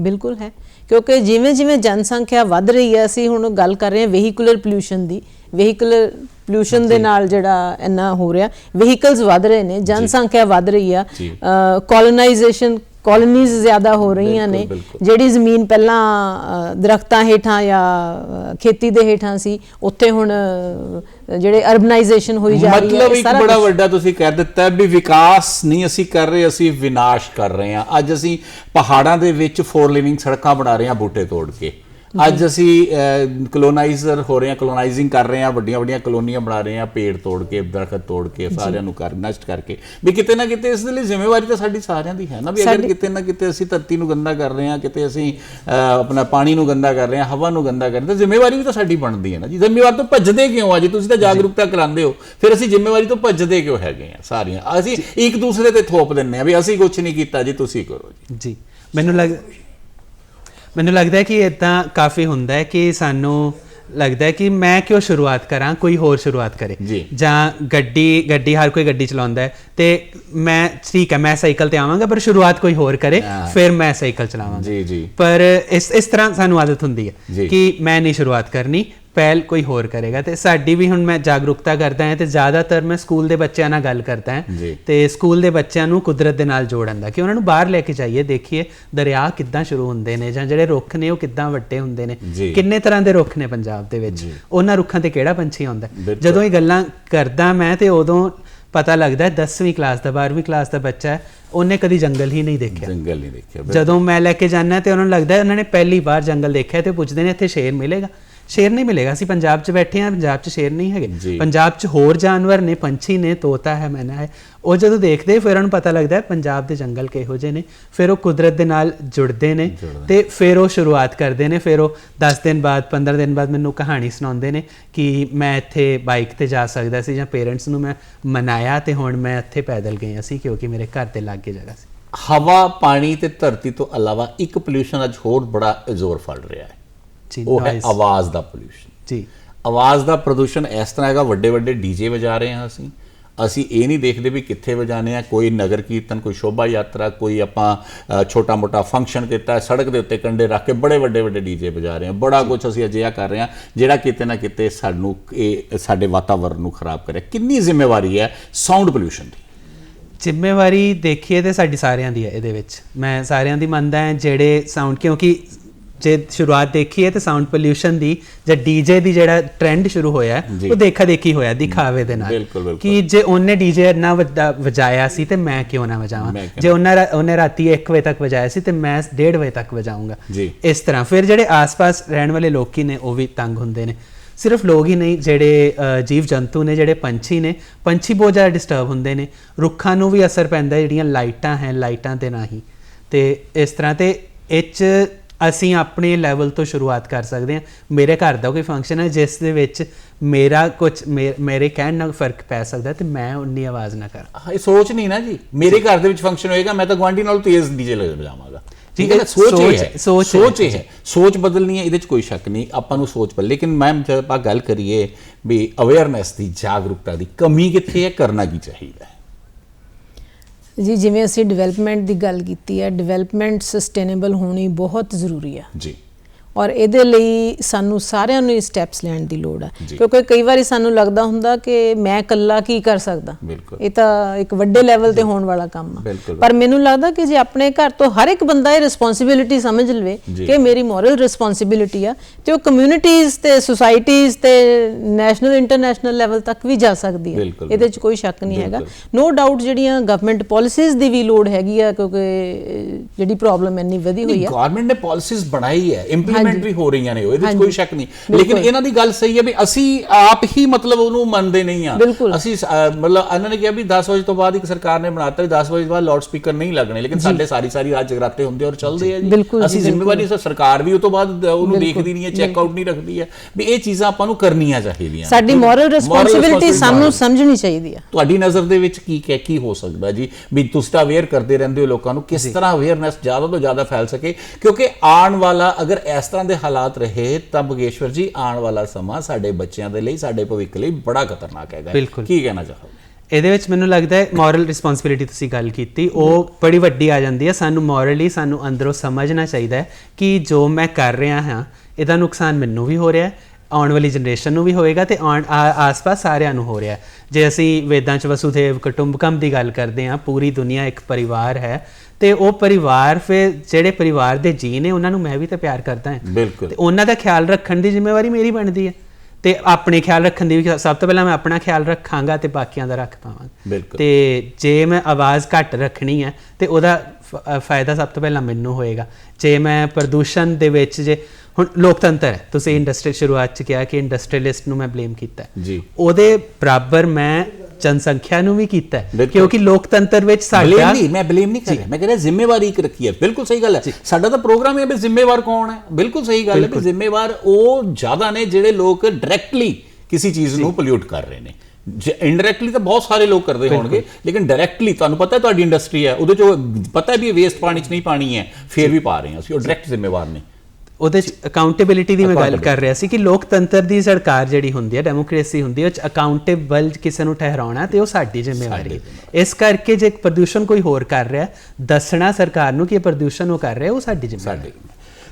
ਬਿਲਕੁਲ ਹੈ। ਕਿਉਂਕਿ ਜਿਵੇਂ ਜਿਵੇਂ ਜਨਸੰਖਿਆ ਵੱਧ ਰਹੀ ਹੈ ਅਸੀਂ ਹੁਣ ਗੱਲ ਕਰ ਰਹੇ ਹਾਂ ਵਹੀਕੂਲਰ ਪੋਲੂਸ਼ਨ ਦੀ। ਵਹੀਕੂਲਰ ਪੋਲੂਸ਼ਨ ਦੇ ਨਾਲ ਜਿਹੜਾ ਇੰਨਾ ਹੋ ਰਿਹਾ। ਵਹੀਕਲਸ ਵੱਧ ਰਹੇ ਨੇ ਜਨਸੰਖਿਆ ਵੱਧ ਰਹੀ ਆ। ਕੋਲੋਨਾਈਜੇਸ਼ਨ ਕਾਲੋਨੀਜ਼ ਜ਼ਿਆਦਾ ਹੋ ਰਹੀਆਂ ਨੇ। ਜਿਹੜੀ ਜ਼ਮੀਨ ਪਹਿਲਾਂ ਦਰਖਤਾਂ ਹੇਠਾਂ ਜਾਂ ਖੇਤੀ ਦੇ ਹੇਠਾਂ ਸੀ ਉੱਥੇ ਹੁਣ ਜਿਹੜੇ ਅਰਬਨਾਈਜੇਸ਼ਨ ਹੋਈ ਜਾ ਰਹੀ ਹੈ
ਮਤਲਬ ਇੱਕ ਬੜਾ ਵੱਡਾ ਤੁਸੀਂ ਕਹਿ ਦਿੱਤਾ ਵੀ ਵਿਕਾਸ ਨਹੀਂ ਅਸੀਂ ਕਰ ਰਹੇ ਅਸੀਂ ਵਿਨਾਸ਼ ਕਰ ਰਹੇ ਹਾਂ ਅੱਜ ਅਸੀਂ ਪਹਾੜਾਂ ਦੇ ਵਿੱਚ ਫੋਰ ਲਿਵਿੰਗ ਸੜਕਾਂ ਬਣਾ ਰਹੇ ਹਾਂ ਬੂਟੇ ਤੋੜ ਕੇ ਅੱਜ ਅਸੀਂ ਕਲੋਨਾਈਜ਼ਰ ਹੋ ਰਹੇ ਹਾਂ ਕਲੋਨਾਈਜ਼ਿੰਗ ਕਰ ਰਹੇ ਹਾਂ ਵੱਡੀਆਂ ਵੱਡੀਆਂ ਕਲੋਨੀਆਂ ਬਣਾ ਰਹੇ ਹਾਂ ਪੇੜ ਤੋੜ ਕੇ ਦਰਖਤ ਤੋੜ ਕੇ ਸਾਰਿਆਂ ਨੂੰ ਕਰ ਨਸ਼ਟ ਕਰਕੇ। ਵੀ ਕਿਤੇ ਨਾ ਕਿਤੇ ਇਸ ਦੇ ਲਈ ਜ਼ਿੰਮੇਵਾਰੀ ਤਾਂ ਸਾਡੀ ਸਾਰਿਆਂ ਦੀ ਹੈ ਨਾ ਵੀ ਅਗਰ ਕਿਤੇ ਨਾ ਕਿਤੇ ਅਸੀਂ ਧਰਤੀ ਨੂੰ ਗੰਦਾ ਕਰ ਰਹੇ ਹਾਂ ਕਿਤੇ ਅਸੀਂ ਆਪਣਾ ਪਾਣੀ ਨੂੰ ਗੰਦਾ ਕਰ ਰਹੇ ਹਾਂ ਹਵਾ ਨੂੰ ਗੰਦਾ ਕਰ ਰਹੇ ਤਾਂ ਜ਼ਿੰਮੇਵਾਰੀ ਵੀ ਤਾਂ ਸਾਡੀ ਬਣਦੀ ਹੈ ਨਾ ਜੀ। ਜ਼ਿੰਮੇਵਾਰ ਤੋਂ ਭੱਜਦੇ ਕਿਉਂ ਆ ਜੀ? ਤੁਸੀਂ ਤਾਂ ਜਾਗਰੂਕਤਾ ਕਰਾਉਂਦੇ ਹੋ ਫਿਰ ਅਸੀਂ ਜ਼ਿੰਮੇਵਾਰੀ ਤੋਂ ਭੱਜਦੇ ਕਿਉਂ ਹੈਗੇ ਆ ਸਾਰੀਆਂ? ਅਸੀਂ ਇੱਕ ਦੂਸਰੇ ਤੇ ਥੋਪ ਦਿੰਨੇ ਆ ਵੀ ਅਸੀਂ ਕੁਝ ਨਹੀਂ ਕੀਤਾ ਜੀ ਤੁਸੀਂ ਕਰੋ ਜੀ।
ਜੀ। ਮੈਨੂੰ ਲੱਗ ਮੈਨੂੰ ਲੱਗਦਾ ਹੈ ਕਿ ਇਦਾਂ ਕਾਫੀ ਹੁੰਦਾ ਹੈ ਕਿ ਸਾਨੂੰ ਲੱਗਦਾ ਹੈ ਕਿ ਮੈਂ ਕਿਉਂ ਸ਼ੁਰੂਆਤ ਕਰਾਂ ਕੋਈ ਹੋਰ ਸ਼ੁਰੂਆਤ ਕਰੇ
ਜੀ।
ਗੱਡੀ ਗੱਡੀ ਹਰ ਕੋਈ ਗੱਡੀ ਚਲਾਉਂਦਾ ਹੈ ਤੇ ਮੈਂ ਠੀਕ ਹੈ ਮੈਂ ਸਾਈਕਲ ਤੇ ਆਵਾਂਗਾ ਪਰ ਸ਼ੁਰੂਆਤ ਕੋਈ ਹੋਰ ਕਰੇ। ਫਿਰ ਮੈਂ ਸਾਈਕਲ ਚਲਾਵਾਂਗਾ
ਜੀ ਜੀ
ਪਰ ਇਸ ਇਸ ਤਰ੍ਹਾਂ ਸਾਨੂੰ ਆਦਤ ਹੁੰਦੀ। ਹੈ ਕਿ ਮੈਂ ਨਹੀਂ ਸ਼ੁਰੂਆਤ ਕਰਨੀ ਪਹਿਲ ਕੋਈ ਹੋਰ ਕਰੇਗਾ। ਤੇ ਸਾਡੀ ਵੀ ਹੁਣ ਮੈਂ ਜਾਗਰੂਕਤਾ ਕਰਦਾ ਹਾਂ ਤੇ ਜ਼ਿਆਦਾਤਰ ਮੈਂ ਸਕੂਲ ਦੇ ਬੱਚਿਆਂ ਨਾਲ ਗੱਲ ਕਰਦਾ। ਹਾਂ। ਤੇ ਸਕੂਲ ਦੇ ਬੱਚਿਆਂ ਨੂੰ ਕੁਦਰਤ ਦੇ ਨਾਲ ਜੋੜਨ ਦਾ ਕਿ ਉਹਨਾਂ ਨੂੰ ਬਾਹਰ ਲੈ ਕੇ ਜਾਈਏ। ਦੇਖੀਏ ਦਰਿਆ ਕਿੱਦਾਂ ਸ਼ੁਰੂ ਹੁੰਦੇ ਨੇ ਜਾਂ ਜਿਹੜੇ ਰੁੱਖ ਨੇ ਉਹ ਕਿੱਦਾਂ ਵੱਡੇ ਹੁੰਦੇ ਨੇ। ਕਿੰਨੇ ਤਰ੍ਹਾਂ ਦੇ ਰੁੱਖ ਨੇ ਪੰਜਾਬ ਦੇ ਵਿੱਚ? ਉਹਨਾਂ ਰੁੱਖਾਂ ਤੇ ਕਿਹੜਾ ਪੰਛੀ ਆਉਂਦਾ। ਜਦੋਂ ਇਹ ਗੱਲਾਂ ਕਰਦਾ ਮੈਂ ਤੇ ਉਦੋਂ ਪਤਾ ਲੱਗਦਾ ਹੈ 10ਵੀਂ ਕਲਾਸ ਦਾ 12ਵੀਂ ਕਲਾਸ ਦਾ ਬੱਚਾ ਹੈ ਉਹਨੇ ਕਦੀ ਜੰਗਲ ਹੀ ਨਹੀਂ ਦੇਖਿਆ।
ਜੰਗਲ ਨਹੀਂ ਦੇਖਿਆ
ਜਦੋਂ ਮੈਂ ਲੈ ਕੇ ਜਾਂਦਾ ਤੇ ਉਹਨਾਂ ਨੂੰ ਲੱਗਦਾ ਉਹਨਾਂ ਨੇ ਪਹਿਲੀ ਵਾਰ ਜੰਗਲ ਦੇਖਿਆ ਤੇ ਪੁੱਛਦੇ ਨੇ ਇੱਥੇ ਸ਼ੇਰ ਮਿਲੇਗਾ। ਸ਼ੇਰ ਨਹੀਂ ਮਿਲੇਗਾ। ਅਸੀਂ ਪੰਜਾਬ 'ਚ ਬੈਠੇ ਹਾਂ ਪੰਜਾਬ 'ਚ ਸ਼ੇਰ ਨਹੀਂ। ਹੈਗੇ। ਪੰਜਾਬ 'ਚ ਹੋਰ ਜਾਨਵਰ ਨੇ ਪੰਛੀ ਨੇ ਤੋਤਾ ਹੈ ਮੈਨਾ ਹੈ। ਉਹ ਜਦੋਂ ਦੇਖਦੇ ਫਿਰ ਉਹਨਾਂ ਪਤਾ ਲੱਗਦਾ ਹੈ ਪੰਜਾਬ ਦੇ ਜੰਗਲ ਕਿਹੋ ਜਿਹੇ ਨੇ। ਫਿਰ ਉਹ ਕੁਦਰਤ ਦੇ ਨਾਲ ਜੁੜਦੇ ਨੇ ਤੇ ਫਿਰ ਉਹ ਸ਼ੁਰੂਆਤ ਕਰਦੇ ਨੇ। ਫਿਰ ਉਹ 10 ਦਿਨ ਬਾਅਦ 15 ਦਿਨ ਬਾਅਦ ਮੈਨੂੰ ਕਹਾਣੀ ਸੁਣਾਉਂਦੇ ਨੇ ਕਿ ਮੈਂ ਇੱਥੇ ਬਾਈਕ ਤੇ ਜਾ ਸਕਦਾ ਸੀ ਜਾਂ ਪੇਰੈਂਟਸ ਨੂੰ ਮੈਂ ਮਨਾਇਆ ਤੇ ਹੁਣ ਮੈਂ ਇੱਥੇ ਪੈਦਲ ਗਈ ਸੀ ਕਿਉਂਕਿ ਮੇਰੇ ਘਰ ਦੇ ਲਾਗੇ ਜਗ੍ਹਾ ਸੀ।
ਹਵਾ ਪਾਣੀ ਤੇ ਧਰਤੀ ਤੋਂ ਇਲਾਵਾ ਇੱਕ ਪੋਲੂਸ਼ਨ ਅੱਜ ਹੋਰ ਬੜਾ ਜ਼ੋਰ ਫੜ ਰਿਹਾ ਹੈ।
ਜੀ
ਉਹ ਹੈ। ਆਵਾਜ਼ ਦਾ ਪੋਲੂਸ਼ਨ
ਜੀ।
ਆਵਾਜ਼ ਦਾ ਪ੍ਰਦੂਸ਼ਣ ਇਸ ਤਰ੍ਹਾਂ ਹੈਗਾ ਵੱਡੇ ਵੱਡੇ ਡੀਜੇ ਵਜਾ ਰਹੇ ਹਾਂ ਅਸੀਂ। ਅਸੀਂ ਇਹ ਨਹੀਂ ਦੇਖਦੇ ਵੀ ਕਿੱਥੇ ਵਜਾਣੇ ਆ ਕੋਈ ਨਗਰ ਕੀਰਤਨ ਕੋਈ ਸ਼ੋਭਾ ਯਾਤਰਾ ਕੋਈ ਆਪਾਂ ਛੋਟਾ ਮੋਟਾ ਫੰਕਸ਼ਨ ਕੀਤਾ ਸੜਕ ਦੇ ਉੱਤੇ ਕੰਡੇ ਰੱਖ ਕੇ ਬੜੇ ਵੱਡੇ ਵੱਡੇ ਡੀਜੇ ਵਜਾ ਰਹੇ ਹਾਂ। ਬੜਾ ਕੁਝ ਅਸੀਂ ਅਜਿਹਾ ਕਰ ਰਹੇ ਹਾਂ ਜਿਹੜਾ ਕਿਤੇ ਨਾ ਕਿਤੇ ਸਾਨੂੰ ਇਹ ਸਾਡੇ ਵਾਤਾਵਰਣ ਨੂੰ ਖਰਾਬ ਕਰੇ। ਕਿੰਨੀ ਜ਼ਿੰਮੇਵਾਰੀ ਹੈ ਸਾਊਂਡ ਪੋਲੂਸ਼ਨ ਦੀ।
ਜ਼ਿੰਮੇਵਾਰੀ ਦੇਖੀਏ ਤੇ ਸਾਡੀ ਸਾਰਿਆਂ ਦੀ ਹੈ ਇਹਦੇ ਵਿੱਚ। ਮੈਂ ਸਾਰਿਆਂ ਦੀ ਮੰਨਦਾ ਹਾਂ ਜਿਹੜੇ ਸਾਊਂਡ ਕਿਉਂਕਿ ਜੇ ਸ਼ੁਰੂਆਤ ਦੇਖੀਏ ਤੇ ਸਾਊਂਡ ਪੋਲਿਊਸ਼ਨ ਦੀ ਜਾਂ ਡੀਜੇ ਦੀ ਜਿਹੜਾ ਟ੍ਰੈਂਡ ਸ਼ੁਰੂ ਹੋਇਆ ਹੈ। ਉਹ ਦੇਖਾ ਦੇਖੀ ਹੋਇਆ ਦਿਖਾਵੇ ਦੇ ਨਾਲ। ਕਿ ਜੇ ਉਹਨੇ ਡੀਜੇ ਨਾ ਵਜਾਇਆ ਸੀ ਤੇ ਮੈਂ ਕਿਉਂ ਨਾ ਵਜਾਵਾਂ? ਜੇ ਉਹਨਾਂ ਉਹਨੇ ਰਾਤੀ 1 ਵਜੇ ਤੱਕ ਵਜਾਇਆ ਸੀ ਤੇ ਮੈਂ 1:30 ਵਜੇ ਤੱਕ ਵਜਾਊਂਗਾ।
ਜੀ।
ਇਸ ਤਰ੍ਹਾਂ। ਫਿਰ ਜਿਹੜੇ ਆਸ-ਪਾਸ ਰਹਿਣ ਵਾਲੇ ਲੋਕੀ ਨੇ ਉਹ ਵੀ ਤੰਗ ਹੁੰਦੇ ਨੇ। ਸਿਰਫ ਲੋਕ ਹੀ ਨਹੀਂ ਜਿਹੜੇ ਜੀਵ ਜੰਤੂ ਨੇ ਜਿਹੜੇ ਪੰਛੀ ਨੇ ਪੰਛੀ ਬਹੁਤ ਜ਼ਿਆਦਾ ਡਿਸਟਰਬ ਹੁੰਦੇ ਨੇ। ਰੁੱਖਾਂ ਨੂੰ ਵੀ ਅਸਰ ਪੈਂਦਾ ਹੈ, ਜਿਹੜੀਆਂ ਲਾਈਟਾਂ ਹੈ ਲਾਈਟਾਂ ਤੇ ਨਹੀਂ ਤੇ ਇਸ ਤਰ੍ਹਾਂ ਤੇ ਇਹ 'ਚ ਅਸੀਂ ਆਪਣੇ ਲੈਵਲ ਤੋਂ ਸ਼ੁਰੂਆਤ ਕਰ ਸਕਦੇ ਹਾਂ। ਮੇਰੇ ਘਰ ਦਾ ਕੋਈ ਫੰਕਸ਼ਨ ਹੈ ਜਿਸ ਦੇ ਵਿੱਚ ਮੇਰਾ ਕੁਝ ਮੇਰੇ ਕਹਿਣ ਨਾਲ ਫ਼ਰਕ ਪੈ ਸਕਦਾ ਤੇ ਮੈਂ ਉਨੀ ਆਵਾਜ਼ ਨਾ ਕਰਾਂ।
ਹਾਂ, ਇਹ ਸੋਚ ਨਹੀਂ ਨਾ ਜੀ। ਮੇਰੇ ਘਰ ਦੇ ਵਿੱਚ ਫੰਕਸ਼ਨ ਹੋਏਗਾ ਮੈਂ ਤਾਂ ਗਵਾਂਢੀ ਨਾਲੋਂ ਤੇਜ਼ ਡੀਜੇ
ਜੀ,
ਠੀਕ ਹੈ ਸੋਚ ਇਹ
ਸੋਚ
ਹੈ।
ਹੈ, ਸੋਚ ਹੈ।
ਸੋਚ ਇਹ ਹੈ। ਸੋਚ ਬਦਲਣੀ ਹੈ ਇਹਦੇ 'ਚ ਕੋਈ ਸ਼ੱਕ ਨਹੀਂ। ਆਪਾਂ ਨੂੰ ਸੋਚ ਬਦਲ ਲੇਕਿਨ ਮੈਮ ਜਦ ਆਪਾਂ ਗੱਲ ਕਰੀਏ ਵੀ ਅਵੇਅਰਨੈਸ ਦੀ ਜਾਗਰੂਕਤਾ ਦੀ ਕਮੀ ਕਿੱਥੇ ਹੈ? ਕਰਨਾ ਕੀ ਚਾਹੀਦਾ ਹੈ?
ਜੀ, ਜਿਵੇਂ ਅਸੀਂ ਡਿਵੈਲਪਮੈਂਟ ਦੀ ਗੱਲ ਕੀਤੀ ਹੈ ਡਿਵੈਲਪਮੈਂਟ ਸਸਟੇਨੇਬਲ ਹੋਣੀ ਬਹੁਤ ਜ਼ਰੂਰੀ ਹੈ।
ਜੀ।
ਔਰ ਇਹਦੇ ਲਈ ਸਾਨੂੰ ਸਾਰਿਆਂ ਨੂੰ ਸਟੈਪਸ ਲੈਣ ਦੀ ਲੋੜ ਹੈ। ਕਿਉਂਕਿ ਕਈ ਵਾਰੀ ਸਾਨੂੰ ਲੱਗਦਾ ਹੁੰਦਾ ਕਿ ਮੈਂ ਇਕੱਲਾ ਕੀ ਕਰ ਸਕਦਾ। ਇਹ ਤਾਂ ਇੱਕ ਵੱਡੇ ਲੈਵਲ ਤੇ ਹੋਣ ਵਾਲਾ ਕੰਮ ਆ। ਪਰ ਮੈਨੂੰ ਲੱਗਦਾ ਕਿ ਜੇ ਆਪਣੇ ਘਰ ਤੋਂ ਹਰ ਇੱਕ ਬੰਦਾ ਇਹ ਰਿਸਪੌਂਸਿਬਿਲਿਟੀ ਸਮਝ ਲਵੇ। ਕਿ ਮੇਰੀ ਮੋਰਲ ਰਿਸਪੌਂਸਿਬਿਲਿਟੀ ਆ ਤੇ ਉਹ ਕਮਿਊਨਿਟੀਜ਼ ਤੇ ਸੁਸਾਇਟੀਜ਼ ਤੇ ਨੈਸ਼ਨਲ ਇੰਟਰਨੈਸ਼ਨਲ ਲੈਵਲ ਤੱਕ ਵੀ ਜਾ ਸਕਦੀ ਹੈ ਇਹਦੇ 'ਚ ਕੋਈ ਸ਼ੱਕ ਨਹੀਂ ਹੈਗਾ। ਨੋ ਡਾਊਟ ਜਿਹੜੀਆਂ ਗਵਰਨਮੈਂਟ ਪਾਲਿਸੀਜ਼ ਦੀ ਵੀ ਲੋੜ ਹੈਗੀ ਆ ਕਿਉਂਕਿ ਜਿਹੜੀ ਪ੍ਰੋਬਲਮ ਇੰਨੀ ਵਧੀ ਹੋਈ ਆ
ਗਵਰਨਮੈਂਟ ਨੇ ਪਾਲਿਸੀਜ਼ ਬਣਾਈ ਹੈ ਇੰਪਲੀਮੈਂਟ ਵੀ ਹੋ ਰਹੀਆਂ ਨੇ ਉਹ, ਇਹਦੇ ਵਿੱਚ। ਕੋਈ ਸ਼ੱਕ ਨਹੀਂ। ਲੇਕਿਨ ਇਹਨਾਂ ਦੀ ਗੱਲ ਸਹੀ ਹੈ ਵੀ ਅਸੀਂ ਆਪ ਹੀ ਮਤਲਬ ਉਹਨੂੰ ਮੰਨਦੇ ਨਹੀਂ ਆ। ਅਸੀਂ ਮਤਲਬ ਇਹਨਾਂ ਨੇ ਕਿਹਾ ਵੀ 10 ਵਜੇ ਤੋਂ ਬਾਅਦ ਇੱਕ ਸਰਕਾਰ ਨੇ ਬਣਾਤਾ ਵੀ 10 ਵਜੇ ਤੋਂ ਬਾਅਦ ਲਾਊਡ ਸਪੀਕਰ ਨਹੀਂ ਲੱਗਣੇ ਲੇਕਿਨ ਸਾਡੇ ਸਾਰੀ ਸਾਰੀ ਰਾਤ ਜਗਰਾਤੇ ਹੁੰਦੇ ਔਰ ਚੱਲਦੇ ਆ ਜੀ। ਅਸੀਂ ਜ਼ਿੰਮੇਵਾਰੀ ਸਰਕਾਰ ਵੀ ਉਹ ਤੋਂ ਬਾਅਦ ਉਹਨੂੰ ਦੇਖਦੀ ਨਹੀਂ ਹੈ ਚੈੱਕ ਆਊਟ ਨਹੀਂ ਰੱਖਦੀ ਹੈ ਵੀ ਇਹ ਚੀਜ਼ਾਂ ਆਪਾਂ ਨੂੰ ਕਰਨੀਆਂ ਚਾਹੀਦੀਆਂ।
ਸਾਡੀ। ਮੋਰਲ ਰਿਸਪੌਂਸਿਬਿਲਿਟੀ ਸਾਨੂੰ ਸਮਝਣੀ ਚਾਹੀਦੀ ਆ
ਤੁਹਾਡੀ ਨਜ਼ਰ ਦੇ ਵਿੱਚ ਕੀ ਕਹਿ ਕੀ ਹੋ ਸਕਦਾ ਜੀ? ਵੀ ਤੁਸੀਂ ਤਾਂ ਅਵੇਅਰ ਕਰਦੇ ਰਹਿੰਦੇ ਹੋ ਲੋਕਾਂ ਨੂੰ ਕਿਸ ਤਰ੍ਹਾਂ ਅਵੇਅਰਨੈਸ ਜ਼ਿਆਦਾ ਤੋਂ ਜ਼ਿਆਦਾ ਫੈਲ ਸਕੇ? ਕਿਉਂਕਿ ਆਉਣ ਵਾਲਾ ਅਗਰ ਇਸ ਤਰ੍ਹਾਂ ਦੇ ਹਾਲਾਤ ਰਹੇ ਤਾਂ ਬਗੇਸ਼ਵਰ ਜੀ ਆਉਣ ਵਾਲਾ ਸਮਾਂ ਸਾਡੇ ਬੱਚਿਆਂ ਦੇ ਲਈ ਸਾਡੇ ਭਵਿੱਖ ਲਈ ਬੜਾ ਖਤਰਨਾਕ ਹੈਗਾ। ਕੀ ਕਹਿਣਾ ਚਾਹੋਗੇ?
ਇਹਦੇ ਵਿੱਚ ਮੈਨੂੰ ਲੱਗਦਾ ਹੈ ਮੋਰਲ ਰਿਸਪੌਂਸਿਬਿਲਿਟੀ ਤੁਸੀਂ ਗੱਲ ਕੀਤੀ ਉਹ ਬੜੀ ਵੱਡੀ ਆ ਜਾਂਦੀ ਹੈ। ਸਾਨੂੰ ਮੋਰਲੀ ਸਾਨੂੰ ਅੰਦਰੋਂ ਸਮਝਣਾ ਚਾਹੀਦਾ ਹੈ ਕਿ ਜੋ ਮੈਂ ਕਰ ਰਿਹਾ ਹਾਂ ਇਹਦਾ ਨੁਕਸਾਨ ਮੈਨੂੰ ਵੀ ਹੋ ਰਿਹਾ ਹੈ ਆਉਣ ਵਾਲੀ ਜਨਰੇਸ਼ਨ ਨੂੰ ਵੀ ਹੋਏਗਾ ਤੇ ਆਸ-ਪਾਸ ਸਾਰਿਆਂ ਨੂੰ ਹੋ ਰਿਹਾ ਜੇ ਅਸੀਂ ਵੇਦਾਂ ਚ ਵਸੁਧੈਵ ਕੁਟੁੰਬਕਮ ਦੀ ਗੱਲ ਕਰਦੇ ਹਾਂ ਪੂਰੀ ਦੁਨੀਆ ਇੱਕ ਪਰਿਵਾਰ ਹੈ ਤੇ ਉਹ ਪਰਿਵਾਰ ਫਿਰ ਜਿਹੜੇ ਪਰਿਵਾਰ ਦੇ ਜੀ ਨੇ ਉਹਨਾਂ ਨੂੰ ਮੈਂ ਵੀ ਤਾਂ ਪਿਆਰ ਕਰਦਾ ਹਾਂ। ਤੇ ਉਹਨਾਂ ਦਾ ਖਿਆਲ ਰੱਖਣ ਦੀ ਜ਼ਿੰਮੇਵਾਰੀ ਮੇਰੀ ਬਣਦੀ ਹੈ। ਤੇ ਆਪਣੇ ਖਿਆਲ ਰੱਖਣ ਦੀ ਵੀ ਸਭ ਤੋਂ ਪਹਿਲਾਂ ਮੈਂ ਆਪਣਾ ਖਿਆਲ ਰੱਖਾਂਗਾ ਤੇ ਬਾਕੀਆਂ ਦਾ ਰੱਖ ਪਾਵਾਂਗਾ।
ਬਿਲਕੁਲ।
ਤੇ ਜੇ ਮੈਂ ਆਵਾਜ਼ ਘੱਟ ਰੱਖਣੀ ਹੈ ਤੇ ਉਹਦਾ ਫਾਇਦਾ ਸਭ ਤੋਂ ਪਹਿਲਾਂ ਮੈਨੂੰ ਹੋਏਗਾ। ਜੇ ਮੈਂ ਪ੍ਰਦੂਸ਼ਣ ਦੇ ਵਿੱਚ ਜੇ ਹੁਣ ਲੋਕਤੰਤਰ ਹੈ। ਤੁਸੀਂ ਇੰਡਸਟਰੀ ਸ਼ੁਰੂਆਤ ਚ ਕਿਹਾ ਕਿ ਇੰਡਸਟਰੀਅਲਿਸਟ ਨੂੰ ਮੈਂ ਬਲੇਮ ਕੀਤਾ।
ਜੀ।
ਉਹਦੇ ਬਰਾਬਰ ਮੈਂ ਜਨਸੰਖਿਆ ਨੂੰ ਵੀ ਕੀਤਾ। ਕਿਉਂਕਿ ਲੋਕਤੰਤਰ ਵਿੱਚ ਸਾਡਾ
ਨਹੀਂ ਮੈਂ ਬਲੇਮ ਨਹੀਂ ਕਰ ਰਿਹਾ। ਮੈਂ ਕਹਿ ਰਿਹਾ ਜ਼ਿੰਮੇਵਾਰੀ ਇੱਕ ਰੱਖੀ ਹੈ। ਬਿਲਕੁਲ ਸਹੀ ਗੱਲ ਹੈ। ਸਾਡਾ ਤਾਂ ਪ੍ਰੋਗਰਾਮ ਹੈ ਵੀ ਜ਼ਿੰਮੇਵਾਰ ਕੌਣ ਹੈ। ਬਿਲਕੁਲ ਸਹੀ ਗੱਲ ਹੈ ਵੀ ਜ਼ਿੰਮੇਵਾਰ ਉਹ ਜ਼ਿਆਦਾ ਨੇ ਜਿਹੜੇ ਲੋਕ ਡਾਇਰੈਕਟਲੀ ਕਿਸੇ ਚੀਜ਼ ਨੂੰ ਪੋਲਿਊਟ ਕਰ ਰਹੇ ਨੇ। ਇਨਡਾਇਰੈਕਟਲੀ ਤਾਂ ਬਹੁਤ ਸਾਰੇ ਲੋਕ ਕਰਦੇ ਹੋਣਗੇ ਲੇਕਿਨ ਡਾਇਰੈਕਟਲੀ ਤੁਹਾਨੂੰ ਪਤਾ ਹੈ ਤੁਹਾਡੀ ਇੰਡਸਟਰੀ ਹੈ। ਉਹਦੇ ਚੋਂ ਪਤਾ ਹੈ ਵੀ ਵੇਸਟ ਪਾਣੀ 'ਚ ਨਹੀਂ ਪਾਣੀ ਹੈ। ਫੇਰ ਵੀ ਪਾ ਰਹੇ ਹਾਂ ਅਸੀਂ। ਉਹ ਡਾਇਰੈਕਟ ਜ਼ਿੰਮੇਵਾਰ ਨੇ।
ਉਹਦੇ ਚ ਅਕਾਊਂਟੇਬਿਲਿਟੀ ਦੀ ਮੈਂ ਗੱਲ ਕਰ ਰਿਹਾ ਸੀ ਕਿ ਲੋਕਤੰਤਰ ਦੀ ਸਰਕਾਰ ਜਿਹੜੀ ਹੁੰਦੀ ਹੈ ਡੈਮੋਕ੍ਰੇਸੀ ਹੁੰਦੀ ਹੈ ਉਹ ਚ ਅਕਾਊਂਟੇਬਲ ਕਿਸੇ ਨੂੰ ਠਹਿਰਾਉਣਾ ਤੇ ਉਹ ਸਾਡੀ ਜ਼ਿੰਮੇਵਾਰੀ ਹੈ। ਇਸ ਕਰਕੇ ਜੇ ਪ੍ਰਦੂਸ਼ਣ ਕੋਈ ਹੋਰ ਕਰ ਰਿਹਾ ਹੈ, ਦੱਸਣਾ ਸਰਕਾਰ ਨੂੰ ਕਿ ਇਹ ਪ੍ਰਦੂਸ਼ਣ ਉਹ ਕਰ ਰਿਹਾ ਉਹ ਸਾਡੀ ਜ਼ਿੰਮੇਵਾਰੀ
ਸਾਡੇ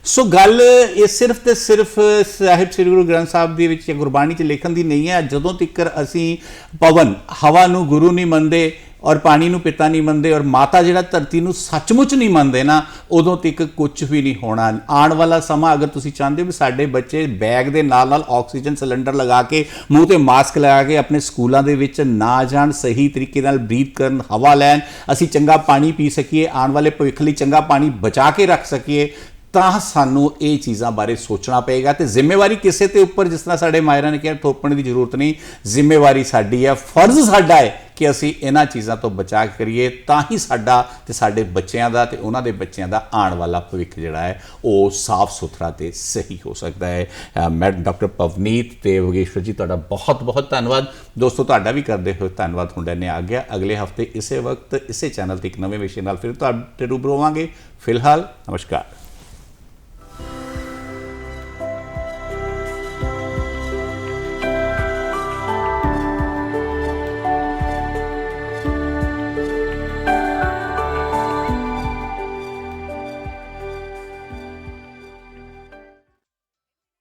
ਸੋ ਗੱਲ ਇਹ ਸਿਰਫ ਤੇ ਸਿਰਫ ਸਾਹਿਬ ਸ੍ਰੀ ਗੁਰੂ ਗ੍ਰੰਥ ਸਾਹਿਬ ਦੇ ਵਿੱਚ ਜਾਂ ਗੁਰਬਾਣੀ 'ਚ ਲਿਖਣ ਦੀ ਨਹੀਂ ਹੈ। ਜਦੋਂ ਤੱਕ ਅਸੀਂ ਪਵਨ, ਹਵਾ ਨੂੰ ਗੁਰੂ ਨਹੀਂ ਮੰਨਦੇ ਔਰ ਪਾਣੀ ਨੂੰ ਪਿਤਾ ਨਹੀਂ ਮੰਨਦੇ ਔਰ ਮਾਤਾ ਜਿਹੜਾ ਧਰਤੀ ਨੂੰ ਸੱਚਮੁੱਚ ਨਹੀਂ ਮੰਨਦੇ ਨਾ, ਉਦੋਂ ਤੱਕ ਕੁਝ ਵੀ ਨਹੀਂ ਹੋਣਾ। ਆਉਣ ਵਾਲਾ ਸਮਾਂ ਅਗਰ ਤੁਸੀਂ ਚਾਹੁੰਦੇ ਹੋ ਵੀ ਸਾਡੇ ਬੱਚੇ ਬੈਗ ਦੇ ਨਾਲ ਨਾਲ ਆਕਸੀਜਨ ਸਿਲੰਡਰ ਲਗਾ ਕੇ, ਮੂੰਹ ਤੇ ਮਾਸਕ ਲਗਾ ਕੇ ਆਪਣੇ ਸਕੂਲਾਂ ਦੇ ਵਿੱਚ ਨਾ ਜਾਣ, ਸਹੀ ਤਰੀਕੇ ਨਾਲ ਬਰੀਥ ਕਰਨ, ਹਵਾ ਲੈਣ, ਅਸੀਂ ਚੰਗਾ ਪਾਣੀ ਪੀ ਸਕੀਏ, ਆਉਣ ਵਾਲੇ ਭਵਿੱਖ ਲਈ ਚੰਗਾ ਪਾਣੀ ਬਚਾ ਕੇ ਰੱਖ ਸਕੀਏ ਤਾਂ ਸਾਨੂੰ ਇਹ ਚੀਜ਼ਾਂ ਬਾਰੇ ਸੋਚਣਾ ਪਏਗਾ ਤੇ ਜ਼ਿੰਮੇਵਾਰੀ ਕਿਸੇ ਤੇ ਉੱਪਰ ਜਿਸ ਤਰ੍ਹਾਂ ਸਾਡੇ ਮਾਇਰਾਂ ਨੇ ਕਿਹਾ ਥੋਪਣ ਦੀ ਜ਼ਰੂਰਤ ਨਹੀਂ। ਜ਼ਿੰਮੇਵਾਰੀ ਸਾਡੀ ਹੈ ਫਰਜ਼ ਸਾਡਾ ਹੈ ਕਿ ਅਸੀਂ ਇਹਨਾਂ ਚੀਜ਼ਾਂ ਤੋਂ ਬਚਾਅ ਕਰੀਏ ਤਾਂ ਹੀ ਸਾਡਾ ਤੇ ਸਾਡੇ ਬੱਚਿਆਂ ਦਾ ਤੇ ਉਹਨਾਂ ਦੇ ਬੱਚਿਆਂ ਦਾ ਆਉਣ ਵਾਲਾ ਭਵਿੱਖ ਜਿਹੜਾ ਹੈ ਉਹ ਸਾਫ਼ ਸੁਥਰਾ ਤੇ ਸਹੀ ਹੋ ਸਕਦਾ ਹੈ। ਅ, ਮੈਂ ਡਾਕਟਰ ਪਵਨੀਤ ਤੇ ਯੋਗੇਸ਼ਵਰ ਜੀ ਤੁਹਾਡਾ ਬਹੁਤ ਬਹੁਤ ਧੰਨਵਾਦ। ਦੋਸਤੋ ਤੁਹਾਡਾ ਵੀ ਕਰਦੇ ਹੋਏ ਧੰਨਵਾਦ ਹੁੰਦੇ ਨੇ ਆ ਗਿਆ ਅਗਲੇ ਹਫ਼ਤੇ ਇਸੇ ਵਕਤ ਇਸੇ ਚੈਨਲ ਤੇ ਇੱਕ ਨਵੇਂ ਵਿਸ਼ੇ ਨਾਲ ਫਿਰ ਤੁਹਾਡੇ ਰੂਬਰੂ ਹੋਵਾਂਗੇ। ਫਿਲਹਾਲ ਨਮਸਕਾਰ।